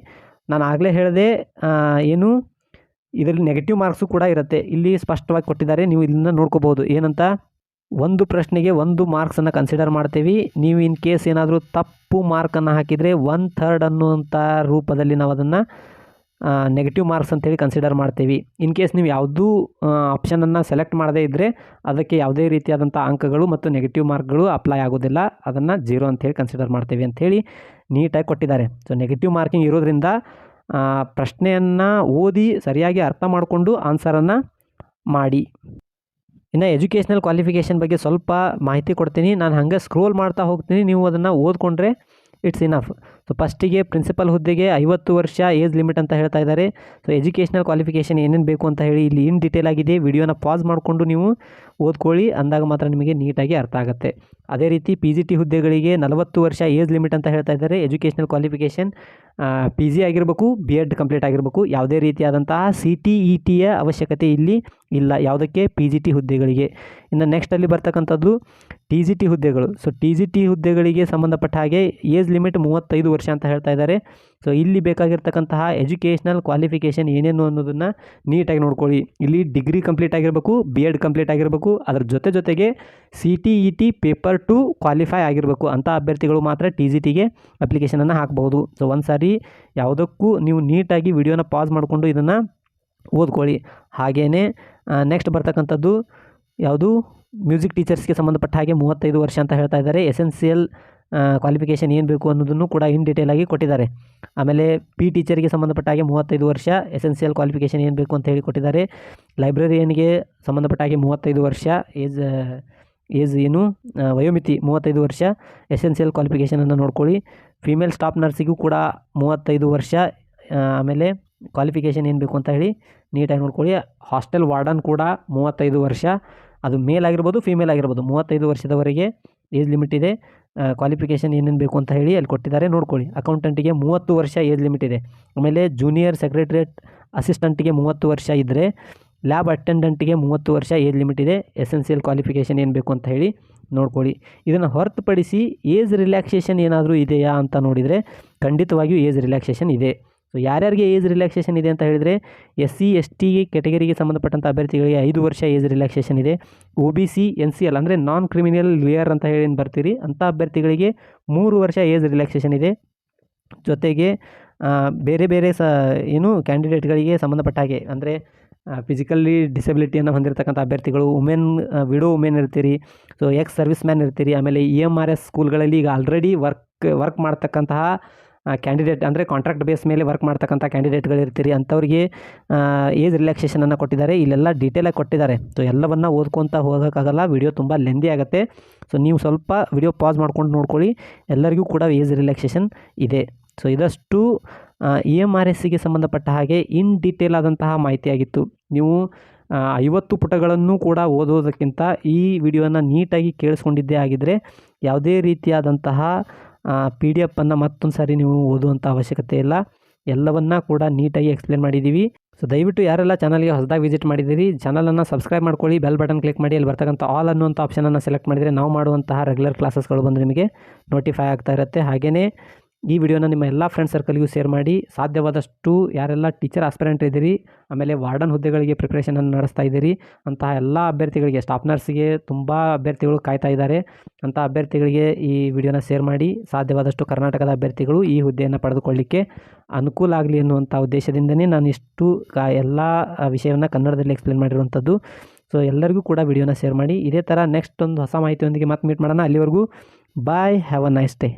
S1: ನಾನು ಆಗಲೇ ಹೇಳಿದೆ ಏನು, ಇದರಲ್ಲಿ ನೆಗೆಟಿವ್ ಮಾರ್ಕ್ಸು ಕೂಡ ಇರುತ್ತೆ. ಇಲ್ಲಿ ಸ್ಪಷ್ಟವಾಗಿ ಕೊಟ್ಟಿದ್ದಾರೆ, ನೀವು ಇಲ್ಲಿಂದ ನೋಡ್ಕೋಬೋದು. ಏನಂತ, ಒಂದು ಪ್ರಶ್ನೆಗೆ ಒಂದು ಮಾರ್ಕ್ಸನ್ನು ಕನ್ಸಿಡರ್ ಮಾಡ್ತೀವಿ. ನೀವು ಇನ್ ಕೇಸ್ ಏನಾದರೂ ತಪ್ಪು ಮಾರ್ಕನ್ನು ಹಾಕಿದರೆ ಒನ್ ಥರ್ಡ್ ಅನ್ನುವಂಥ ರೂಪದಲ್ಲಿ ನಾವು ಅದನ್ನು ನೆಗೆಟಿವ್ ಮಾರ್ಕ್ಸ್ ಅಂತೇಳಿ ಕನ್ಸಿಡರ್ ಮಾಡ್ತೀವಿ. ಇನ್ ಕೇಸ್ ನೀವು ಯಾವುದೂ ಆಪ್ಷನನ್ನು ಸೆಲೆಕ್ಟ್ ಮಾಡದೇ ಇದ್ದರೆ ಅದಕ್ಕೆ ಯಾವುದೇ ರೀತಿಯಾದಂಥ ಅಂಕಗಳು ಮತ್ತು ನೆಗೆಟಿವ್ ಮಾರ್ಕ್ಗಳು ಅಪ್ಲೈ ಆಗೋದಿಲ್ಲ. ಅದನ್ನು ಜೀರೋ ಅಂತೇಳಿ ಕನ್ಸಿಡರ್ ಮಾಡ್ತೀವಿ ಅಂಥೇಳಿ ನೀಟಾಗಿ ಕೊಟ್ಟಿದ್ದಾರೆ. ಸೊ ನೆಗೆಟಿವ್ ಮಾರ್ಕಿಂಗ್ ಇರೋದ್ರಿಂದ ಪ್ರಶ್ನೆಯನ್ನು ಓದಿ ಸರಿಯಾಗಿ ಅರ್ಥ ಮಾಡಿಕೊಂಡು ಆನ್ಸರನ್ನು ಮಾಡಿ. ಇನ್ನು ಎಜುಕೇಷ್ನಲ್ ಕ್ವಾಲಿಫಿಕೇಷನ್ ಬಗ್ಗೆ ಸ್ವಲ್ಪ ಮಾಹಿತಿ ಕೊಡ್ತೀನಿ. ನಾನು ಹಾಗೆ ಸ್ಕ್ರೋಲ್ ಮಾಡ್ತಾ ಹೋಗ್ತೀನಿ. ನೀವು ಅದನ್ನು ಓದ್ಕೊಂಡ್ರೆ ಇಟ್ಸ್ ಇನಫ್ ಸೊ ಫಸ್ಟಿಗೆ ಪ್ರಿನ್ಸಿಪಲ್ ಹುದ್ದೆಗೆ ಐವತ್ತು ವರ್ಷ ಏಜ್ ಲಿಮಿಟ್ ಅಂತ ಹೇಳ್ತಾ ಇದ್ದಾರೆ. ಸೊ ಎಜುಕೇಷನಲ್ ಕ್ವಾಲಿಫಿಕೇಷನ್ ಏನೇನು ಬೇಕು ಅಂತ ಹೇಳಿ ಇಲ್ಲಿ ಇನ್ ಡೀಟೇಲ್ ಆಗಿದೆ. ವಿಡಿಯೋನ ಪಾಸ್ ಮಾಡಿಕೊಂಡು ನೀವು ಓದ್ಕೊಳ್ಳಿ. ಅಂದಾಗ ಮಾತ್ರ ನಿಮಗೆ ನೀಟಾಗಿ ಅರ್ಥ ಆಗುತ್ತೆ. ಅದೇ ರೀತಿ ಪಿ ಜಿ ಟಿ ಹುದ್ದೆಗಳಿಗೆ ನಲವತ್ತು ವರ್ಷ ಏಜ್ ಲಿಮಿಟ್ ಅಂತ ಹೇಳ್ತಾ ಇದ್ದಾರೆ. ಎಜುಕೇಷನಲ್ ಕ್ವಾಲಿಫಿಕೇಷನ್ ಪಿ ಜಿ ಆಗಿರಬೇಕು ಬಿ ಎಡ್ ಕಂಪ್ಲೀಟ್ ಆಗಿರಬೇಕು. ಯಾವುದೇ ರೀತಿಯಾದಂತಹ ಸಿ ಟಿ ಇ ಟಿಯ ಅವಶ್ಯಕತೆ ಇಲ್ಲಿ ಇಲ್ಲ. ಯಾವುದಕ್ಕೆ? ಪಿ ಜಿ ಟಿ ಹುದ್ದೆಗಳಿಗೆ. ಇನ್ನು ನೆಕ್ಸ್ಟಲ್ಲಿ ಬರ್ತಕ್ಕಂಥದ್ದು ಟಿ ಜಿ ಟಿ ಹುದ್ದೆಗಳು. ಸೊ ಟಿ ಜಿ ಟಿ ಹುದ್ದೆಗಳಿಗೆ ಸಂಬಂಧಪಟ್ಟ ಹಾಗೆ ಏಜ್ ಲಿಮಿಟ್ ಮೂವತ್ತೈದು ವರ್ಷ ಅಂತ ಹೇಳ್ತಾ ಇದ್ದಾರೆ. ಸೊ ಇಲ್ಲಿ ಬೇಕಾಗಿರ್ತಕ್ಕಂತಹ ಎಜುಕೇಷ್ನಲ್ ಕ್ವಾಲಿಫಿಕೇಷನ್ ಏನೇನು ಅನ್ನೋದನ್ನು ನೀಟಾಗಿ ನೋಡ್ಕೊಳ್ಳಿ. ಇಲ್ಲಿ ಡಿಗ್ರಿ ಕಂಪ್ಲೀಟ್ ಆಗಿರಬೇಕು ಬಿ ಎಡ್ ಕಂಪ್ಲೀಟ್ ಆಗಿರಬೇಕು, ಅದರ ಜೊತೆ ಜೊತೆಗೆ C T E T paper two qualify ಆಗಿರಬೇಕು ಅಂಥ ಅಭ್ಯರ್ಥಿಗಳು ಮಾತ್ರ ಟಿ ಜಿ ಟಿಗೆ ಅಪ್ಲಿಕೇಶನನ್ನು ಹಾಕ್ಬೋದು ಸೊ ಒಂದು ಸಾರಿ ಯಾವುದಕ್ಕೂ ನೀವು ನೀಟಾಗಿ ವಿಡಿಯೋನ ಪಾಸ್ ಮಾಡಿಕೊಂಡು ಇದನ್ನು ಓದ್ಕೊಳ್ಳಿ. ಹಾಗೆಯೇ ನೆಕ್ಸ್ಟ್ ಬರ್ತಕ್ಕಂಥದ್ದು ಯಾವುದು? ಮ್ಯೂಸಿಕ್ ಟೀಚರ್ಸ್ಗೆ ಸಂಬಂಧಪಟ್ಟ ಹಾಗೆ ಮೂವತ್ತೈದು ವರ್ಷ ಅಂತ ಹೇಳ್ತಾ ಇದ್ದಾರೆ. ಎಸೆನ್ಸಿಯಲ್ ಕ್ವಾಲಿಫಿಕೇಷನ್ ಏನು ಬೇಕು ಅನ್ನೋದನ್ನು ಕೂಡ ಇನ್ ಡೀಟೇಲ್ ಆಗಿ ಕೊಟ್ಟಿದ್ದಾರೆ. ಆಮೇಲೆ ಪಿ ಟೀಚರಿಗೆ ಸಂಬಂಧಪಟ್ಟ ಹಾಗೆ ಮೂವತ್ತೈದು ವರ್ಷ ಎಸೆನ್ಸಿಯಲ್ ಕ್ವಾಲಿಫಿಕೇಷನ್ ಏನು ಬೇಕು ಅಂತ ಹೇಳಿ ಕೊಟ್ಟಿದ್ದಾರೆ. ಲೈಬ್ರರಿಯನ್ಗೆ ಸಂಬಂಧಪಟ್ಟ ಹಾಗೆ ಮೂವತ್ತೈದು ವರ್ಷ ಏಜ್ ಏಜ್ ಏನು ವಯೋಮಿತಿ ಮೂವತ್ತೈದು ವರ್ಷ ಎಸೆನ್ಸಿಯಲ್ ಕ್ವಾಲಿಫಿಕೇಷನನ್ನು ನೋಡ್ಕೊಳ್ಳಿ. ಫೀಮೇಲ್ ಸ್ಟಾಫ್ ನರ್ಸಿಗೂ ಕೂಡ ಮೂವತ್ತೈದು ವರ್ಷ ಆಮೇಲೆ ಕ್ವಾಲಿಫಿಕೇಷನ್ ಏನು ಬೇಕು ಅಂತ ಹೇಳಿ ನೀಟಾಗಿ ನೋಡ್ಕೊಳ್ಳಿ. ಹಾಸ್ಟೆಲ್ ವಾರ್ಡನ್ ಕೂಡ ಮೂವತ್ತೈದು ವರ್ಷ, ಅದು ಮೇಲ್ ಆಗಿರ್ಬೋದು ಫೀಮೇಲ್ ಆಗಿರ್ಬೋದು, ಮೂವತ್ತೈದು ವರ್ಷದವರೆಗೆ ಏಜ್ ಲಿಮಿಟ್ ಇದೆ. ಕ್ವಾಲಿಫಿಕೇಷನ್ ಏನೇನು ಬೇಕು ಅಂತ ಹೇಳಿ ಅಲ್ಲಿ ಕೊಟ್ಟಿದ್ದಾರೆ. ನೋಡ್ಕೊಳ್ಳಿ. ಅಕೌಂಟೆಂಟಿಗೆ ಮೂವತ್ತು ವರ್ಷ ಏಜ್ ಲಿಮಿಟ್ ಇದೆ. ಆಮೇಲೆ ಜೂನಿಯರ್ ಸೆಕ್ರೆಟ್ರಿಯೇಟ್ ಅಸಿಸ್ಟೆಂಟಿಗೆ ಮೂವತ್ತು ವರ್ಷ ಇದ್ದರೆ ಲ್ಯಾಬ್ ಅಟೆಂಡೆಂಟಿಗೆ ಮೂವತ್ತು ವರ್ಷ ಏಜ್ ಲಿಮಿಟ್ ಇದೆ. ಎಸೆನ್ಸಿಯಲ್ ಕ್ವಾಲಿಫಿಕೇಷನ್ ಏನು ಬೇಕು ಅಂತ ಹೇಳಿ ನೋಡ್ಕೊಳ್ಳಿ. ಇದನ್ನು ಹೊರತುಪಡಿಸಿ ಏಜ್ ರಿಲ್ಯಾಕ್ಸೇಷನ್ ಏನಾದರೂ ಇದೆಯಾ ಅಂತ ನೋಡಿದರೆ ಖಂಡಿತವಾಗಿಯೂ ಏಜ್ ರಿಲ್ಯಾಕ್ಸೇಷನ್ ಇದೆ. ಸೊ ಯಾರ್ಯಾರಿಗೆ ಏಜ್ ರಿಲ್ಯಾಕ್ಸೇಷನ್ ಇದೆ ಅಂತ ಹೇಳಿದರೆ ಎಸ್ ಸಿ ಎಸ್ ಟಿ ಕೆಟಗರಿಗೆ ಸಂಬಂಧಪಟ್ಟಂಥ ಅಭ್ಯರ್ಥಿಗಳಿಗೆ ಐದು ವರ್ಷ ಏಜ್ ರಿಲ್ಯಾಕ್ಸೇಷನ್ ಇದೆ. O B C N C L ಅಂದರೆ ನಾನ್ ಕ್ರಿಮಿನಲ್ ಲೇಯರ್ ಅಂತ ಹೇಳಿ ಬರ್ತೀರಿ. ಅಂಥ ಅಭ್ಯರ್ಥಿಗಳಿಗೆ ಮೂರು ವರ್ಷ ಏಜ್ ರಿಲ್ಯಾಕ್ಸೇಷನ್ ಇದೆ. ಜೊತೆಗೆ ಬೇರೆ ಬೇರೆ ಸ, ಏನು ಕ್ಯಾಂಡಿಡೇಟ್ಗಳಿಗೆ ಸಂಬಂಧಪಟ್ಟ ಹಾಗೆ, ಅಂದರೆ ಫಿಸಿಕಲಿ ಡಿಸಬಿಲಿಟಿಯನ್ನು ಹೊಂದಿರತಕ್ಕಂಥ ಅಭ್ಯರ್ಥಿಗಳು ವುಮೆನ್ ವಿಡೋ ವುಮೆನ್ ಇರ್ತೀರಿ. ಸೊ ಎಕ್ಸ್ ಸರ್ವಿಸ್ ಮ್ಯಾನ್ ಇರ್ತೀರಿ. ಆಮೇಲೆ ಇ ಎಂ ಆರ್ ಎಸ್ ಸ್ಕೂಲ್ಗಳಲ್ಲಿ ಈಗ ಆಲ್ರೆಡಿ ವರ್ಕ್ ವರ್ಕ್ ಮಾಡ್ತಕ್ಕಂತಹ ಕ್ಯಾಂಡಿಡೇಟ್ ಅಂದರೆ ಕಾಂಟ್ರಾಕ್ಟ್ ಬೇಸ್ ಮೇಲೆ ವರ್ಕ್ ಮಾಡ್ತಕ್ಕಂಥ ಕ್ಯಾಂಡಿಡೇಟ್ಗಳು ಇರ್ತೀರಿ ಅಂಥವ್ರಿಗೆ ಏಜ್ ರಿಲ್ಯಾಕ್ಸೇಷನನ್ನು ಕೊಟ್ಟಿದ್ದಾರೆ. ಇಲ್ಲೆಲ್ಲ ಡೀಟೇಲಾಗಿ ಕೊಟ್ಟಿದ್ದಾರೆ. ಸೊ ಎಲ್ಲವನ್ನು ಓದ್ಕೊತ ಹೋಗೋಕ್ಕಾಗಲ್ಲ. ವಿಡಿಯೋ ತುಂಬ ಲೆಂದಿ ಆಗುತ್ತೆ. ಸೊ ನೀವು ಸ್ವಲ್ಪ ವಿಡಿಯೋ ಪಾಸ್ ಮಾಡ್ಕೊಂಡು ನೋಡ್ಕೊಳ್ಳಿ. ಎಲ್ಲರಿಗೂ ಕೂಡ ಏಜ್ ರಿಲ್ಯಾಕ್ಸೇಷನ್ ಇದೆ. ಸೊ ಇದಷ್ಟು ಇ ಎಂ ಆರ್ ಎಸ್ಸಿಗೆ ಸಂಬಂಧಪಟ್ಟ ಹಾಗೆ ಇನ್ ಡೀಟೇಲ್ ಆದಂತಹ ಮಾಹಿತಿಯಾಗಿತ್ತು. ನೀವು ಐವತ್ತು ಪುಟಗಳನ್ನು ಕೂಡ ಓದೋದಕ್ಕಿಂತ ಈ ವಿಡಿಯೋನ ನೀಟಾಗಿ ಕೇಳಿಸ್ಕೊಂಡಿದ್ದೇ ಆಗಿದ್ದರೆ ಯಾವುದೇ ರೀತಿಯಾದಂತಹ ಪಿ ಡಿ ಎಫನ್ನು ಮತ್ತೊಂದು ಸಾರಿ ನೀವು ಓದುವಂಥ ಅವಶ್ಯಕತೆ ಇಲ್ಲ. ಎಲ್ಲವನ್ನ ಕೂಡ ನೀಟಾಗಿ ಎಕ್ಸ್ಪ್ಲೇನ್ ಮಾಡಿದ್ದೀವಿ ಸೊ ದಯವಿಟ್ಟು ಯಾರೆಲ್ಲ ಚಾನಲ್ಗೆ ಹೊಸದಾಗಿ ವಿಸಿಟ್ ಮಾಡಿದ್ದೀರಿ ಚಾನಲನ್ನು ಸಬ್ಸ್ಕ್ರೈಬ್ ಮಾಡ್ಕೊಳ್ಳಿ ಬೆಲ್ ಬಟನ್ ಕ್ಲಿಕ್ ಮಾಡಿ, ಅಲ್ಲಿ ಬರ್ತಕ್ಕಂಥ ಆಲ್ ಅನ್ನುವಂಥ ಆಪ್ಷನನ್ನು ಸೆಲೆಕ್ಟ್ ಮಾಡಿದರೆ ನಾವು ಮಾಡುವಂತಹ ರೆಗ್ಯುಲರ್ ಕ್ಲಾಸಸ್ಗಳು ಬಂದು ನಿಮಗೆ ನೋಟಿಫೈ ಆಗ್ತಾ ಇರುತ್ತೆ. ಹಾಗೆಯೇ ಈ ವಿಡಿಯೋನ ನಿಮ್ಮ ಎಲ್ಲ ಫ್ರೆಂಡ್ ಸರ್ಕಲ್ಗೂ ಶೇರ್ ಮಾಡಿ. ಸಾಧ್ಯವಾದಷ್ಟು ಯಾರೆಲ್ಲ ಟೀಚರ್ ಆಸ್ಪಿರೆಂಟ್ ಇದ್ದೀರಿ, ಆಮೇಲೆ ವಾರ್ಡನ್ ಹುದ್ದೆಗಳಿಗೆ ಪ್ರಿಪ್ರೇಷನನ್ನು ನಡೆಸ್ತಾ ಇದ್ದೀರಿ ಅಂತಹ ಎಲ್ಲ ಅಭ್ಯರ್ಥಿಗಳಿಗೆ ಸ್ಟಾಫ್ ನರ್ಸ್ಗೆ ತುಂಬ ಅಭ್ಯರ್ಥಿಗಳು ಕಾಯ್ತಾ ಇದ್ದಾರೆ. ಅಂಥ ಅಭ್ಯರ್ಥಿಗಳಿಗೆ ಈ ವಿಡಿಯೋನ ಶೇರ್ ಮಾಡಿ. ಸಾಧ್ಯವಾದಷ್ಟು ಕರ್ನಾಟಕದ ಅಭ್ಯರ್ಥಿಗಳು ಈ ಹುದ್ದೆಯನ್ನು ಪಡೆದುಕೊಳ್ಳಿಕ್ಕೆ ಅನುಕೂಲ ಆಗಲಿ ಅನ್ನುವಂಥ ಉದ್ದೇಶದಿಂದನೇ ನಾನು ಇಷ್ಟು ಎಲ್ಲ ವಿಷಯವನ್ನು ಕನ್ನಡದಲ್ಲಿ ಎಕ್ಸ್ಪ್ಲೇನ್ ಮಾಡಿರುವಂಥದ್ದು. ಸೊ ಎಲ್ಲರಿಗೂ ಕೂಡ ವಿಡಿಯೋನ ಶೇರ್ ಮಾಡಿ. ಇದೇ ಥರ ನೆಕ್ಸ್ಟ್ ಒಂದು ಹೊಸ ಮಾಹಿತಿಯೊಂದಿಗೆ ಮತ್ತೆ ಮೀಟ್ ಮಾಡೋಣ. ಅಲ್ಲಿವರೆಗೂ bye have a nice day